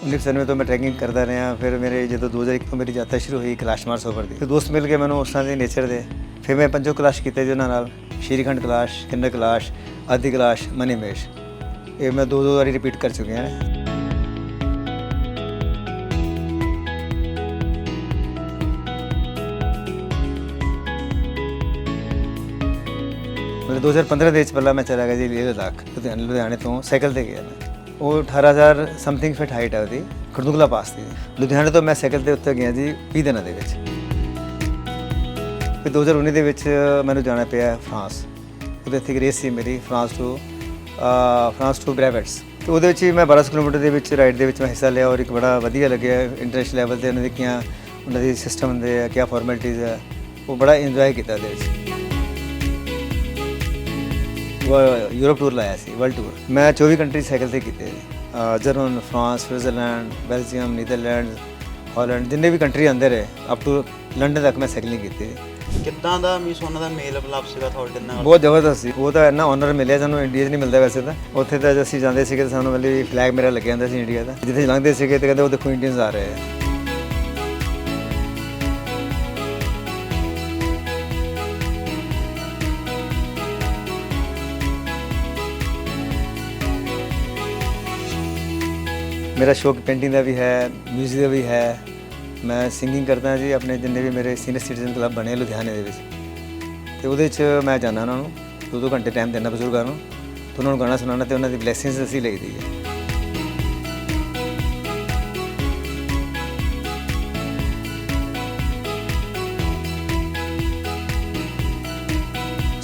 1997 ਤੋਂ ਮੈਂ ਟਰੈਕਿੰਗ ਕਰਦਾ ਰਿਹਾ ਫਿਰ ਮੇਰੇ ਜਦੋਂ 2001 ਤੋਂ ਮੇਰੀ ਯਾਤਰਾ ਸ਼ੁਰੂ ਹੋਈ ਕਲਾਸ਼ ਮਾਰਸ ਮਾਨਸਰੋਵਰ ਦੀ ਤੇ ਦੋਸਤ ਮਿਲ ਕੇ ਮੈਨੂੰ ਉਸ ਤਰ੍ਹਾਂ ਦੇ ਨੇਚਰ ਦੇ ਫਿਰ ਮੈਂ ਪੰਜੋ ਕਲਾਸ਼ ਕੀਤੇ ਜੀ ਉਹਨਾਂ ਨਾਲ ਸ਼੍ਰੀਖੰਡ ਕਲਾਸ਼ ਕਿੰਨਰ ਕਲਾਸ਼ ਆਦਿ ਕੈਲਾਸ਼ ਮਨੀਮੇਸ਼ ਇਹ ਮੈਂ ਦੋ ਦੋ ਵਾਰੀ ਰਿਪੀਟ ਕਰ ਚੁੱਕਿਆ ਹਾਂ ਮਤਲਬ 2015 ਦੇ ਵਿੱਚ ਪਹਿਲਾਂ ਮੈਂ ਚਲਾ ਗਿਆ ਜੀ ਲੇਹ ਲਦਾਖ ਲੁਧਿਆਣੇ ਲੁਧਿਆਣੇ ਤੋਂ ਸਾਈਕਲ ਤੇ ਗਿਆ ਮੈਂ ਉਹ 18000 ਸਮਥਿੰਗ ਫਿਟ ਹਾਈਟ ਹੈ ਉਹਦੀ, ਖਰਦੁਗਲਾ ਪਾਸ ਦੀ। ਲੁਧਿਆਣੇ ਤੋਂ ਮੈਂ ਸਾਈਕਲ ਦੇ ਉੱਤੇ ਗਿਆ ਜੀ 20 ਦਿਨਾਂ ਦੇ ਵਿੱਚ। ਫਿਰ 2019 ਦੇ ਵਿੱਚ ਮੈਨੂੰ ਜਾਣਾ ਪਿਆ ਫਰਾਂਸ। ਉਹਦੇ ਇੱਥੇ ਇੱਕ ਰੇਸ ਸੀ ਮੇਰੀ, ਫਰਾਂਸ ਤੋਂ ਫਰਾਂਸ ਤੋਂ ਬ੍ਰੈਵਟਸ ਤੇ ਉਹਦੇ ਵਿੱਚ ਹੀ ਮੈਂ 12 ਕਿਲੋਮੀਟਰ ਦੇ ਵਿੱਚ ਰਾਈਡ ਦੇ ਵਿੱਚ ਮੈਂ ਹਿੱਸਾ ਲਿਆ ਔਰ ਇੱਕ ਬੜਾ ਵਧੀਆ ਲੱਗਿਆ ਇੰਟਰਨੈਸ਼ਨਲ ਲੈਵਲ ਤੇ। ਉਹਨਾਂ ਦੇ ਕਿਆ, ਉਹਨਾਂ ਦੇ ਸਿਸਟਮ ਹੁੰਦੇ ਆ, ਕਿਆ ਫਾਰਮੈਲਿਟੀਜ਼ ਆ, ਉਹ ਬੜਾ ਇੰਜੋਏ ਕੀਤਾ ਉਹਦੇ ਵਿੱਚ। ਯੂਰਪ ਟੂਰ ਲਾਇਆ ਸੀ ਵਰਲਡ ਟੂਰ ਮੈਂ 24 ਕੰਟਰੀ ਸਾਈਕਲ ਤੇ ਕੀਤੇ ਅਹ German France Switzerland Belgium Netherland Holland ਜਿੰਨੇ ਵੀ ਕੰਟਰੀ ਆਂਦੇ ਰਹੇ ਅਪ ਟੂ ਲੰਡਨ ਤੱਕ ਮੈਂ ਸਾਈਕਲਿੰਗ ਕੀਤੀ ਕਿੱਦਾਂ ਦਾ ਮੀਨਸ ਉਹਨਾਂ ਦਾ ਮੇਲ ਬਲਾਪ ਸੀਗਾ ਤੁਹਾਡੇ ਨਾਲ? ਬਹੁਤ ਜ਼ਬਰਦਸਤ ਸੀ। ਉਹ ਤਾਂ ਇੰਨਾ ਆਨਰ ਮਿਲਿਆ ਸਾਨੂੰ ਇੰਡੀਆ 'ਚ ਨਹੀਂ ਮਿਲਦਾ ਵੈਸੇ ਤਾਂ। ਉੱਥੇ ਤਾਂ ਅਸੀਂ ਜਾਂਦੇ ਸੀਗੇ ਤਾਂ ਸਾਨੂੰ ਮਤਲਬ ਫਲੈਗ ਮੇਰਾ ਲੱਗਿਆ ਜਾਂਦਾ ਸੀ ਇੰਡੀਆ ਦਾ। ਜਿੱਥੇ ਲੰਘਦੇ ਸੀਗੇ ਤੇ ਕਹਿੰਦੇ ਉਹ ਦੇਖੋ ਇੰਡੀਅਨਸ ਆ ਰਹੇ ਆ। ਮੇਰਾ ਸ਼ੌਕ ਪੇਂਟਿੰਗ ਦਾ ਵੀ ਹੈ ਮਿਊਜ਼ਿਕ ਦਾ ਵੀ ਹੈ। ਮੈਂ ਸਿੰਗਿੰਗ ਕਰਦਾ ਜੀ, ਆਪਣੇ ਜਿੰਨੇ ਵੀ ਮੇਰੇ ਸੀਨੀਅਰ ਸਿਟੀਜ਼ਨ ਕਲੱਬ ਬਣੇ ਲੁਧਿਆਣੇ ਦੇ ਵਿੱਚ। ਤੇ ਉਹਦੇ 'ਚ ਮੈਂ ਜਾਂਦਾ ਉਹਨਾਂ ਨੂੰ ਦੋ ਦੋ ਘੰਟੇ ਟਾਈਮ ਦੇਣਾ ਬਜ਼ੁਰਗਾਂ ਨੂੰ, ਤੇ ਉਹਨਾਂ ਨੂੰ ਗਾਣਾ ਸੁਣਾਉਣਾ ਤੇ ਉਹਨਾਂ ਦੀ ਬਲੇਸਿੰਗਸ ਅਸੀਂ ਲਈਦੀ ਹੈ।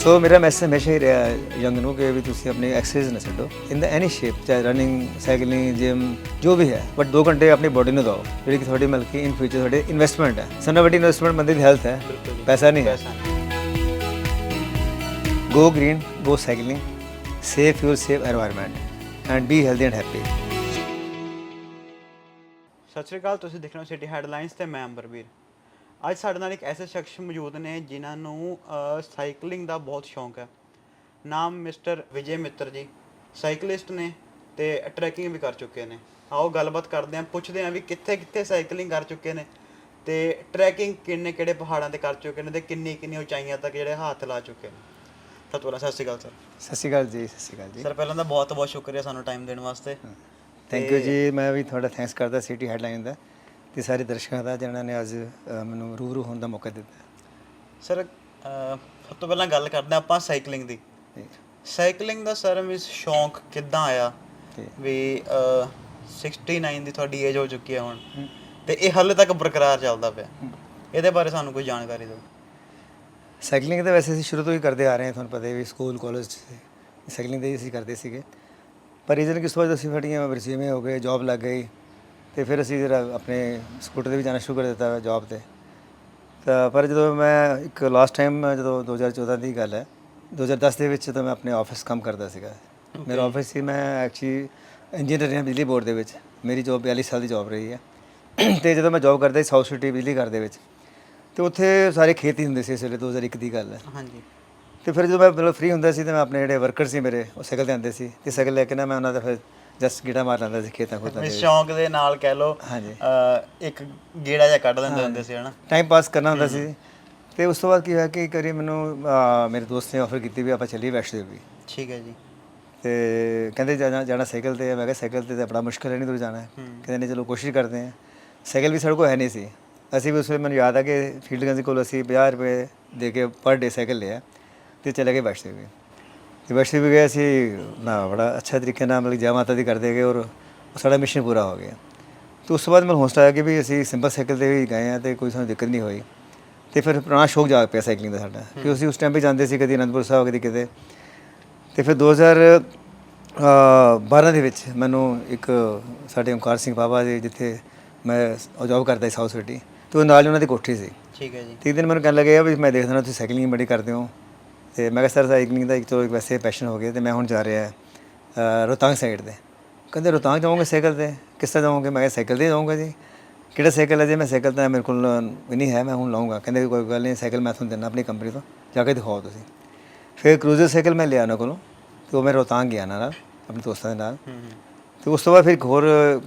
ਸੋ ਮੇਰਾ ਮੈਸੇਜ ਹਮੇਸ਼ਾ ਹੀ ਰਿਹਾ ਯੰਗ ਨੂੰ ਕਿ ਵੀ ਤੁਸੀਂ ਆਪਣੀ ਐਕਸਰਸਾਈਜ਼ ਨਾ ਛੱਡੋ ਇਨ ਦਾ ਐਨੀ ਸ਼ੇਪ ਚਾਹੇ ਰਨਿੰਗ ਸਾਈਕਲਿੰਗ ਜਿਮ ਜੋ ਵੀ ਹੈ ਬਟ 2 ਘੰਟੇ ਆਪਣੀ ਬੋਡੀ ਨੂੰ ਦਿਓ ਜਿਹੜੀ ਕਿ ਤੁਹਾਡੀ ਮਲਕੀ ਇਨ ਫਿਊਚਰ ਤੁਹਾਡੇ ਇਨਵੈਸਟਮੈਂਟ ਹੈ ਸਨ ਵੱਡੀ ਇਨਵੈਸਟਮੈਂਟ ਬੰਦੇ ਦੀ ਹੈਲਥ ਹੈ ਪੈਸਾ ਨਹੀਂ ਹੈ go green go cycling safe your safe environment and be healthy and happy ਸਤਿ ਸ਼੍ਰੀ ਅਕਾਲ ਤੁਸੀਂ ਦੇਖ ਰਹੇ ਹੋ ਸਿਟੀ ਹੈਡਲਾਈਨਸ ਤੇ ਮੈਂ ਅੰਬਰਵੀਰ ਅੱਜ ਸਾਡੇ ਨਾਲ ਇੱਕ ਐਸੇ ਸ਼ਖਸ ਮੌਜੂਦ ਨੇ ਜਿਨ੍ਹਾਂ ਨੂੰ ਸਾਈਕਲਿੰਗ ਦਾ ਬਹੁਤ ਸ਼ੌਂਕ ਹੈ। ਨਾਮ ਮਿਸਟਰ ਵਿਜੇ ਮਿੱਤਰ ਜੀ। ਸਾਈਕਲਿਸਟ ਨੇ ਤੇ ਟਰੈਕਿੰਗ ਵੀ ਕਰ ਚੁੱਕੇ ਨੇ। ਆਓ ਗੱਲਬਾਤ ਕਰਦੇ ਹਾਂ ਪੁੱਛਦੇ ਹਾਂ ਵੀ ਕਿੱਥੇ ਕਿੱਥੇ ਸਾਈਕਲਿੰਗ ਕਰ ਚੁੱਕੇ ਨੇ ਤੇ ਟਰੈਕਿੰਗ ਕਿੰਨੇ ਕਿਹੜੇ ਪਹਾੜਾਂ ਤੇ ਕਰ ਚੁੱਕੇ ਨੇ ਤੇ ਕਿੰਨੀ ਕਿੰਨੀ ਉਚਾਈਆਂ ਤੱਕ ਜਿਹੜੇ ਹੱਥ ਲਾ ਚੁੱਕੇ ਨੇ। ਸ਼੍ਰੀ ਅਕਾਲ ਸਤਿ ਸ਼੍ਰੀ ਅਕਾਲ ਸਰ। ਸਤਿ ਸ਼੍ਰੀ ਅਕਾਲ ਜੀ ਸਤਿ ਸ਼੍ਰੀ ਅਕਾਲ ਜੀ। ਸਰ ਪਹਿਲਾਂ ਤਾਂ ਬਹੁਤ ਬਹੁਤ ਸ਼ੁਕਰੀਆ ਸਾਨੂੰ ਟਾਈਮ ਦੇਣ ਵਾਸਤੇ। ਥੈਂਕ ਯੂ ਜੀ ਮੈਂ ਵੀ ਤੁਹਾਡਾ ਥੈਂਕਸ ਕਰਦਾ ਸਿਟੀ ਹੈਡਲਾਈਨ ਦਾ। ਤੇ ਸਾਰੇ ਦਰਸ਼ਕਾਂ ਦਾ ਜਿਨ੍ਹਾਂ ਨੇ ਅੱਜ ਅ, ਮੈਨੂੰ ਰੂਬਰੂ ਹੋਣ ਦਾ ਮੌਕਾ ਦਿੱਤਾ। ਸਰ ਅਹ, ਸਭ ਤੋਂ ਪਹਿਲਾਂ ਗੱਲ ਕਰਦੇ ਹਾਂ ਆਪਾਂ ਸਾਈਕਲਿੰਗ ਦੀ। ਜੀ। ਸਾਈਕਲਿੰਗ ਦਾ ਸਰ ਮਿਸ ਸ਼ੌਂਕ ਕਿੱਦਾਂ ਆਇਆ। ਵੀ ਅਹ, 69 ਦੀ ਤੁਹਾਡੀ ਏਜ ਹੋ ਚੁੱਕੀ ਹੈ ਹੁਣ। ਤੇ ਇਹ ਹਾਲੇ ਤੱਕ ਬਰਕਰਾਰ ਚੱਲਦਾ ਪਿਆ। ਇਹਦੇ ਬਾਰੇ ਸਾਨੂੰ ਕੋਈ ਜਾਣਕਾਰੀ ਦਿਓ। ਸਾਈਕਲਿੰਗ ਤਾਂ ਵੈਸੇ ਅਸੀਂ ਸ਼ੁਰੂ ਤੋਂ ਹੀ ਕਰਦੇ ਆ ਰਹੇ ਹਾਂ ਤੁਹਾਨੂੰ ਪਤਾ ਹੀ ਵੀ ਸਕੂਲ ਕਾਲਜ ਸਾਈਕਲਿੰਗ ਦੇ ਹੀ ਅਸੀਂ ਕਰਦੇ ਸੀਗੇ। ਪਰ ਰੀਜ਼ਨ ਕਿਸ ਵਜ੍ਹਾ ਅਸੀਂ ਫੜੀਆਂ ਰਿਜ਼ਿਊਮੇ ਹੋ ਗਏ ਜੌਬ ਲੱਗ ਗਈ। ਤੇ ਫਿਰ ਅਸੀਂ ਜਰਾ ਆਪਣੇ ਸਕੂਟਰ ਤੇ ਵੀ ਜਾਣਾ ਸ਼ੁਰੂ ਕਰ ਦਿੱਤਾ ਜੌਬ ਤੇ। ਤਾਂ ਪਰ ਜਦੋਂ ਮੈਂ ਇੱਕ ਲਾਸਟ ਟਾਈਮ ਜਦੋਂ 2014 ਦੀ ਗੱਲ ਹੈ 2010 ਦੇ ਵਿੱਚ ਜਦੋਂ ਮੈਂ ਆਪਣੇ ਆਫਿਸ ਕੰਮ ਕਰਦਾ ਸੀਗਾ। ਮੇਰਾ ਆਫਿਸ ਸੀ ਮੈਂ ਐਕਚੁਅਲੀ ਇੰਜੀਨੀਅਰ ਹਾਂ ਬਿਜਲੀ ਬੋਰਡ ਦੇ ਵਿੱਚ। ਮੇਰੀ ਜੌਬ 42 ਸਾਲ ਦੀ ਜੌਬ ਰਹੀ ਹੈ। ਤੇ ਜਦੋਂ ਮੈਂ ਜੌਬ ਕਰਦਾ ਸੀ ਸਾਊਥ ਸਿਟੀ ਬਿਜਲੀ ਘਰ ਦੇ ਵਿੱਚ ਤੇ ਉੱਥੇ ਸਾਰੇ ਖੇਤ ਹੀ ਹੁੰਦੇ ਸੀ ਇਸ ਵੇਲੇ 2001 ਦੀ ਗੱਲ ਹੈ। ਹਾਂਜੀ। ਤੇ ਫਿਰ ਜਦੋਂ ਮੈਂ ਮਤਲਬ ਫ੍ਰੀ ਹੁੰਦਾ ਸੀ ਤੇ ਮੈਂ ਆਪਣੇ ਜਿਹੜੇ ਵਰਕਰ ਸੀ ਮੇਰੇ ਉਹ ਸਾਈਕਲ ਤੇ ਆਉਂਦੇ ਸੀ। ਤੇ ਸਾਈਕਲ ਲੈ ਕੇ ਨਾ ਮੈਂ ਉਹਨਾਂ ਦਾ ਫਿਰ ਜਸਟ ਗੀੜਾ ਮਾਰ ਲੈਂਦਾ ਸੀ ਖੇਤਾਂ ਖੋਤਾਂ ਦੇ ਵਿੱਚ। ਸ਼ੌਂਕ ਦੇ ਨਾਲ ਕਹਿ ਲਓ ਹਾਂਜੀ। ਇੱਕ ਗੇੜਾ ਜਿਹਾ ਕੱਢ ਦਿੰਦੇ ਹੁੰਦੇ ਸੀ ਹਨਾ? ਟਾਈਮ ਪਾਸ ਕਰਨਾ ਹੁੰਦਾ ਸੀ। ਤੇ ਉਸ ਤੋਂ ਬਾਅਦ ਕੀ ਹੋਇਆ ਕਿ ਇੱਕ ਵਾਰੀ ਮੈਨੂੰ ਅਹ, ਮੇਰੇ ਦੋਸਤ ਨੇ ਆਫਰ ਕੀਤੀ ਵੀ ਆਪਾਂ ਚੱਲੀਏ ਵੈਸ਼ਨੋ ਦੇਵੀ। ਠੀਕ ਹੈ ਜੀ। ਤੇ ਕਹਿੰਦੇ ਜਾਣਾ ਜਾਣਾ ਸਾਈਕਲ ਤੇ ਹੈ। ਮੈਂ ਕਿਹਾ ਸਾਈਕਲ ਤੇ ਤਾਂ ਬੜਾ ਮੁਸ਼ਕਲ ਹੈ ਨਹੀਂ ਦੂਰ ਜਾਣਾ। ਹੈ। ਕਹਿੰਦੇ ਨੇ ਚਲੋ ਕੋਸ਼ਿਸ਼ ਕਰਦੇ ਹਾਂ। ਸਾਈਕਲ ਵੀ ਸਾਡੇ ਕੋਲ ਹੈ ਨਹੀਂ ਸੀ। ਅਸੀਂ ਵੀ ਉਸ ਵੇਲੇ ਮੈਨੂੰ ਯਾਦ ਆ ਕਿ ਫੀਲਡ ਗੰਜ ਕੋਲ ਅਸੀਂ 50 ਰੁਪਏ ਦੇ ਕੇ ਪਰ ਡੇ ਸਾਈਕਲ ਲਿਆ ਤੇ ਚਲੇ ਗਏ ਵੈਸ਼ਨੋ ਦੇਵੀ। ਦੇਵੀ ਗਏ ਅਸੀਂ ਨਾ ਬੜਾ ਅੱਛਾ ਤਰੀਕੇ ਨਾਲ ਮਤਲਬ ਜੈ ਮਾਤਾ ਦੀ ਕਰਦੇ ਗਏ ਔਰ ਸਾਡਾ ਮਿਸ਼ਨ ਪੂਰਾ ਹੋ ਗਿਆ। ਤੇ ਉਸ ਤੋਂ ਬਾਅਦ ਮੈਨੂੰ ਹੌਸਲਾ ਆਇਆ ਕਿ ਵੀ ਅਸੀਂ ਸਿੰਪਲ ਸਾਈਕਲ ਤੇ ਵੀ ਗਏ ਆ ਤੇ ਕੋਈ ਸਾਨੂੰ ਦਿੱਕਤ ਨਹੀਂ ਹੋਈ। ਤੇ ਫਿਰ ਪੁਰਾਣਾ ਸ਼ੌਕ ਜਾਗ ਪਿਆ ਸਾਈਕਲਿੰਗ ਦਾ ਸਾਡਾ। ਕਿ ਅਸੀਂ ਉਸ ਟਾਈਮ ਵੀ ਜਾਂਦੇ ਸੀ ਕਦੀ ਅਨੰਦਪੁਰ ਸਾਹਿਬ ਕਦੀ ਕਿਤੇ। ਤੇ ਫਿਰ 2012 ਦੇ ਵਿੱਚ ਮੈਨੂੰ ਇੱਕ ਸਾਡੇ ਓਮਕਾਰ ਸਿੰਘ ਬਾਬਾ ਜੀ ਜਿੱਥੇ ਮੈਂ ਜੌਬ ਕਰਦਾ ਸੀ ਸਾਊਥ ਸਿਟੀ ਤੇ ਉਹ ਨਾਲ ਉਹਨਾਂ ਦੀ ਕੋਠੀ ਸੀ। ਠੀਕ ਹੈ ਜੀ। ਤੇ ਇੱਕ ਦਿਨ ਮੈਨੂੰ ਕਹਿਣ ਲੱਗਿਆ ਵੀ ਮੈਂ ਦੇਖਦਾ ਨਾ ਤੁਸੀਂ ਸਾਈਕਲਿੰਗ ਬੜੀ ਕਰਦੇ ਹੋ। ਤੇ ਮੈਂ ਕਿਹਾ ਸਰ ਸਾਈਕਲਿੰਗ ਦਾ ਇੱਕ ਤੋਂ ਵੈਸੇ ਪੈਸ਼ਨ ਹੋ ਗਿਆ ਤੇ ਮੈਂ ਹੁਣ ਜਾ ਰਿਹਾ ਅ, ਰੋਹਤਾਂਗ ਸਾਈਡ ਤੇ। ਕਹਿੰਦੇ ਰੋਹਤਾਂਗ ਜਾਓਗੇ ਸਾਈਕਲ ਤੇ? ਕਿਸ ਤਰ੍ਹਾਂ ਜਾਓਗੇ? ਮੈਂ ਕਿਹਾ ਸਾਈਕਲ ਤੇ ਜਾਊਂਗਾ ਜੀ। ਕਿਹੜਾ ਸਾਈਕਲ ਹੈ ਜੀ? ਮੈਂ ਸਾਈਕਲ ਤਾਂ ਮੇਰੇ ਕੋਲ ਨਹੀਂ ਹੈ ਮੈਂ ਹੁਣ ਲਾਉਂਗਾ ਕਹਿੰਦੇ ਕੋਈ ਗੱਲ ਨਹੀਂ ਸਾਈਕਲ ਮੈਂ ਤੁਹਾਨੂੰ ਦਿੰਦਾ ਆਪਣੀ ਕੰਪਨੀ ਤੋਂ ਜਾ ਕੇ ਦਿਖਾਓ ਤੁਸੀਂ। ਫਿਰ ਕਰੂਜ਼ਰ ਸਾਈਕਲ ਮੈਂ ਲਿਆ ਉਹਨਾਂ ਕੋਲੋਂ ਤੇ ਉਹ ਮੈਂ ਰੋਹਤਾਂਗ ਗਿਆ ਨਾਲ ਆਪਣੇ ਦੋਸਤਾਂ ਦੇ ਨਾਲ। ਤੇ ਉਸ ਤੋਂ ਬਾਅਦ ਫਿਰ ਹੋਰ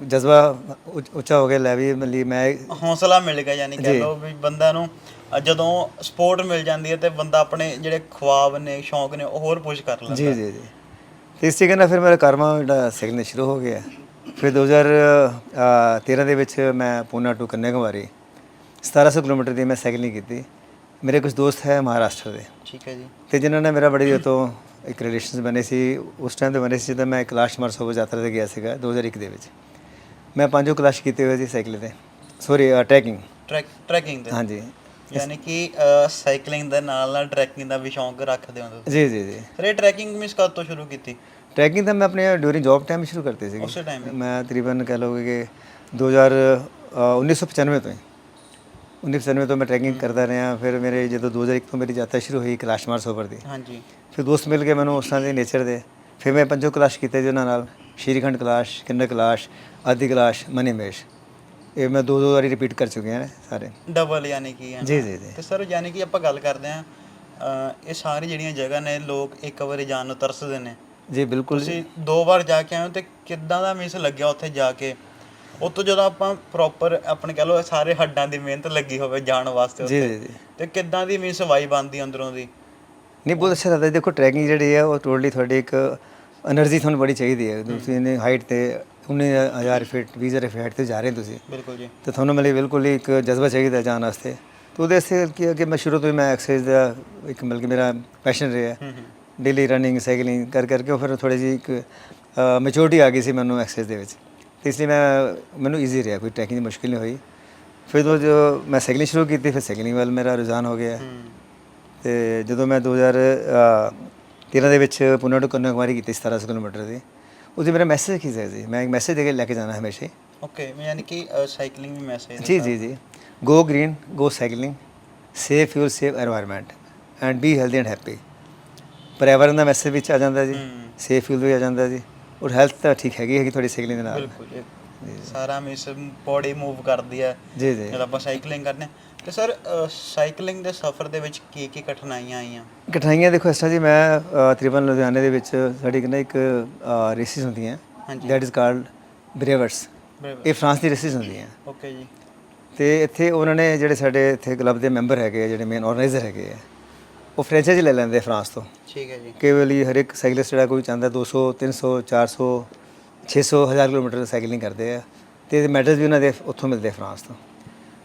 ਜਜ਼ਬਾ ਉੱਚ- ਹੋ ਗਿਆ ਲੈ ਵੀ ਮੈਂ ਹੌਸਲਾ ਮਿਲ ਗਿਆ ਯਾਨੀ ਜੀ। ਲਓ ਵੀ ਬੰਦਾ ਨੂੰ ਜਦੋਂ ਸਪੋਰਟ ਮਿਲ ਜਾਂਦੀ ਹੈ ਤੇ ਬੰਦਾ ਆਪਣੇ ਜਿਹੜੇ ਖੁਆਬ ਨੇ ਸ਼ੌਂਕ ਨੇ ਉਹ ਹੋਰ ਪੁਸ਼ ਕਰ ਲੈਂਦਾ। ਜੀ ਜੀ ਜੀ। ਤੇ ਇਸ ਨਾਲ ਫਿਰ ਮੇਰਾ ਕਰਮਾ ਜਿਹੜਾ ਸਾਈਕਲਿੰਗ ਸ਼ੁਰੂ ਹੋ ਗਿਆ। ਫਿਰ 2013 ਦੇ ਵਿੱਚ ਮੈਂ ਪੂਨਾ ਟੂ ਕੰਨਿਆ ਕੁਮਾਰੀ 1700 ਕਿਲੋਮੀਟਰ ਦੀ ਮੈਂ ਸਾਈਕਲਿੰਗ ਕੀਤੀ। ਮੇਰੇ ਕੁਝ ਦੋਸਤ ਹੈ ਮਹਾਰਾਸ਼ਟਰ ਦੇ। ਠੀਕ ਹੈ ਜੀ। ਤੇ ਜਿਨ੍ਹਾਂ ਨੇ ਮੇਰਾ ਬੜੀ ਤੋਂ ਇੱਕ ਰਿਲੇਸ਼ਨਸ ਬਣੇ ਸੀ ਉਸ ਟਾਈਮ ਤੇ ਬਣੇ ਸੀ ਜਦੋਂ ਮੈਂ ਕੈਲਾਸ਼ ਮਰਸੋਵ ਯਾਤਰਾ ਤੇ ਗਿਆ ਸੀਗਾ 2001 ਦੇ ਵਿੱਚ। ਮੈਂ ਪੰਜੋ ਕੈਲਾਸ਼ ਕੀਤੇ ਹੋਏ ਸੀ ਸਾਈਕਲ ਤੇ। ਸੌਰੀ ਟਰੈਕਿੰਗ ਟਰੈਕ ਟਰੈਕਿੰਗ ਦੇ ਹਾਂਜੀ। ਯਾਨੀ ਕਿ ਸਾਈਕਲਿੰਗ ਦੇ ਨਾਲ ਨਾਲ ਟਰੈਕਿੰਗ ਦਾ ਵੀ ਸ਼ੌਂਕ ਰੱਖਦੇ ਹੋ ਤੁਸੀਂ? ਜੀ ਜੀ ਜੀ। ਫਿਰ ਇਹ ਟਰੈਕਿੰਗ ਮਿਸ ਕਦ ਤੋਂ ਸ਼ੁਰੂ ਕੀਤੀ? ਟਰੈਕਿੰਗ ਤਾਂ ਮੈਂ ਆਪਣੇ ਡਿਊਰਿੰਗ ਜੌਬ ਟਾਈਮ ਸ਼ੁਰੂ ਕਰਤੇ ਸੀ ਉਸੇ time ਹੀ? ਮੈਂ ਤਕਰੀਬਨ ਕਹਿ ਲਓਗੇ ਕਿ 2000 ਅ, 1995 ਤੋਂ ਹੀ। 1995 ਤੋਂ ਮੈਂ ਟਰੈਕਿੰਗ ਕਰਦਾ ਰਿਹਾ। ਫਿਰ ਮੇਰੇ ਜਦੋਂ 2001 ਤੋਂ ਮੇਰੀ ਯਾਤਰਾ ਸ਼ੁਰੂ ਹੋਈ ਕੈਲਾਸ਼ ਮਾਰਸੋਵਰ ਦੀ। ਹਾਂਜੀ। ਫਿਰ ਦੋਸਤ ਮਿਲ ਕੇ ਮੈਨੂੰ ਉਸ ਤਰ੍ਹਾਂ ਦੇ ਨੇਚਰ ਦੇ। ਫਿਰ ਮੈਂ ਪੰਜੋ ਕਲਾਸ਼ ਕੀਤੇ ਜੀ ਉਹਨਾਂ ਨਾਲ। ਸ਼੍ਰੀਖੰਡ ਕਲਾਸ਼ ਕਿੰਨਰ ਕਲਾਸ਼ ਆਦਿ ਕਲਾਸ਼ ਮਨੀਮੇਸ਼ ਇਹ ਮੈਂ ਦੋ ਦੋ ਵਾਰੀ ਰਿਪੀਟ ਕਰ ਚੁੱਕੇ ਹਾਂ ਸਾਰੇ। ਡਬਲ ਯਾਨੀ ਕਿ ਹੈ ਨਾ? ਜੀ ਜੀ ਜੀ। ਤੇ ਸਰ ਯਾਨੀ ਕਿ ਆਪਾਂ ਗੱਲ ਕਰਦੇ ਆ ਇਹ ਸਾਰੀ ਜਿਹੜੀਆਂ ਜਗ੍ਹਾ ਨੇ ਲੋਕ ਇੱਕ ਵਾਰੀ ਜਾਣ ਨੂੰ ਤਰਸਦੇ ਨੇ। ਜੀ ਬਿਲਕੁਲ ਜੀ। ਤੁਸੀਂ ਦੋ ਵਾਰ ਜਾ ਕੇ ਆਏ ਹੋ ਤੇ ਕਿੱਦਾਂ ਦਾ ਮਿਸ ਲੱਗਿਆ ਉੱਥੇ ਜਾ ਕੇ? ਉੱਥੋਂ ਜਦੋਂ ਆਪਾਂ ਪ੍ਰੋਪਰ ਆਪਣੇ ਕਹ ਲਓ ਸਾਰੇ ਹੱਡਾਂ ਦੀ ਮਿਹਨਤ ਲੱਗੀ ਹੋਵੇ ਜਾਣ ਵਾਸਤੇ ਜੀ ਜੀ ਜੀ। ਤੇ ਕਿੱਦਾਂ ਦੀ ਮਿਸ ਵਾਈਬ ਆਉਂਦੀ ਅੰਦਰੋਂ ਦੀ? ਨਹੀਂ ਬਹੁਤ ਅੱਛਾ ਲੱਗਦਾ। ਹੈ। ਦੇਖੋ ਟਰੈਕਿੰਗ ਜਿਹੜੀ ਹੈ ਉਹ ਟੋਟਲੀ ਤੁਹਾਡੀ ਇੱਕ ਐਨਰਜੀ ਤੁਹਾਨੂੰ ਬੜੀ ਚਾਹੀਦੀ ਹੈ। ਤੁਸੀਂ ਇਹਨੇ ਹਾਈਟ ਤੇ 19000 ਫੀਟ 20000 ਫੀਟ ਤੇ ਜਾ ਰਹੇ ਹੋ ਤੁਸੀਂ। ਬਿਲਕੁਲ ਜੀ। ਤੇ ਤੁਹਾਨੂੰ ਮਲੇ ਬਿਲਕੁਲ ਹੀ ਇੱਕ ਜਜ਼ਬਾ ਚਾਹੀਦਾ ਜਾਣ ਵਾਸਤੇ। ਤੇ ਉਹਦੇ ਸੇ ਕਿ ਅੱਗੇ ਮੈਂ ਸ਼ੁਰੂ ਤੋਂ ਹੀ ਮੈਂ ਐਕਸਰਸਾਈਜ਼ ਦਾ ਇੱਕ ਮਿਲ ਕੇ ਮੇਰਾ ਪੈਸ਼ਨ ਰਿਹਾ ਡੇਲੀ ਰਨਿੰਗ ਸਾਈਕਲਿੰਗ ਕਰ ਕਰਕੇ ਫਿਰ ਥੋੜੀ ਜੀ ਇੱਕ ਮੈਚੋਰਟੀ ਆ ਗਈ ਸੀ ਮੈਨੂੰ ਐਕਸਰਸਾਈਜ਼ ਦੇ ਵਿੱਚ। ਤੇ ਇਸ ਲਈ ਮੈਂ ਮੈਨੂੰ ਈਜ਼ੀ ਰਿਹਾ ਕੋਈ ਟੈਕਿੰਗ ਦੀ ਮੁਸ਼ਕਿਲ ਨਹੀਂ ਹੋਈ। ਫਿਰ ਉਹ ਜੋ ਮੈਂ ਸਾਈਕਲਿੰਗ ਸ਼ੁਰੂ ਕੀਤੀ ਫਿਰ ਸਾਈਕਲਿੰਗ ਵੱਲ ਮੇਰਾ ਰੁਝਾਨ ਹੋ ਗਿਆ। ਤੇ ਜਦੋਂ ਮੈਂ 2000 13 ਦੇ ਵਿੱਚ ਪੁणे ਤੋਂ ਕੰਨਿਆਕੁਮਾਰੀ ਕੀਤੀ 1700 ਕਿਲੋਮੀਟਰ ਦੀ। ਉਹਦੇ ਮੇਰਾ ਮੈਸੇਜ ਕੀ ਹੈ ਜੀ? ਮੈਂ ਇੱਕ ਮੈਸੇਜ ਦੇ ਕੇ ਲੈ ਕੇ ਜਾਣਾ ਹਮੇਸ਼ਾ ਓਕੇ ਯਾਨੀ ਕਿ ਸਾਈਕਲਿੰਗ ਵੀ ਮੈਸੇਜ ਜੀ ਜੀ ਜੀ। Go green go cycling safe your safe environment and be healthy and happy ਪਰਿਆਵਰਨ ਦਾ ਮੈਸੇਜ ਵਿੱਚ ਆ ਜਾਂਦਾ ਜੀ। ਸੇਫ ਯੂਰ ਵੀ ਆ ਜਾਂਦਾ ਜੀ। ਔਰ ਹੈਲਥ ਤਾਂ ਠੀਕ ਹੈਗੀ ਹੈਗੀ ਤੁਹਾਡੀ ਸਾਈਕਲਿੰਗ ਦੇ ਨਾਲ। ਬਿਲਕੁਲ ਸਾਰਾ ਮੇਸ ਬੋਡੀ ਮੂਵ ਕਰਦੀ ਹੈ। ਜੀ ਜੀ। ਜਦ ਆਪਾਂ ਸਾਈਕਲਿੰਗ ਕਰਦੇ ਹਾਂ ਤੇ ਸਰ ਸਾਈਕਲਿੰਗ ਦੇ ਸਫ਼ਰ ਦੇ ਵਿੱਚ ਕੀ ਕੀ ਕਠਿਨਾਈਆਂ ਆਈਆਂ? ਕਠਿਨਾਈਆਂ ਦੇਖੋ ਇਸ ਤਰ੍ਹਾਂ ਜੀ ਮੈਂ ਅ, ਤਕਰੀਬਨ ਲੁਧਿਆਣੇ ਦੇ ਵਿੱਚ ਸਾਡੀ ਇੱਕ ਨਾ ਇੱਕ ਰੇਸਿਸ ਹੁੰਦੀਆਂ। ਦੈਟ ਇਜ਼ ਕਾਲਡ ਬ੍ਰੇਵਰਸ ਇਹ ਫਰਾਂਸ ਦੀ ਰੇਸਿਸ ਹੁੰਦੀਆਂ। ਓਕੇ ਜੀ। ਤੇ ਇੱਥੇ ਉਹਨਾਂ ਨੇ ਜਿਹੜੇ ਸਾਡੇ ਇੱਥੇ ਕਲੱਬ ਦੇ ਮੈਂਬਰ ਹੈਗੇ ਆ ਜਿਹੜੇ ਮੇਨ ਆਰਗੇਨਾਈਜ਼ਰ ਹੈਗੇ ਆ ਉਹ ਫਰੈਂਚਾਈਜ਼ੀ ਲੈ ਲੈਂਦੇ ਫਰਾਂਸ ਤੋਂ। ਠੀਕ ਹੈ ਜੀ। ਕੇਵਲ ਹੀ ਹਰ ਇੱਕ ਸਾਈਕਲਿਸਟ ਜਿਹੜਾ ਕੋਈ ਚਾਹੁੰਦਾ 200 300 400 600 1000 ਕਿਲੋਮੀਟਰ ਸਾਈਕਲਿੰਗ ਕਰਦੇ ਆ। ਤੇ ਮੈਡਲਸ ਵੀ ਉਹਨਾਂ ਦੇ ਉੱਥੋਂ ਮਿਲਦੇ ਫਰਾਂਸ ਤੋਂ।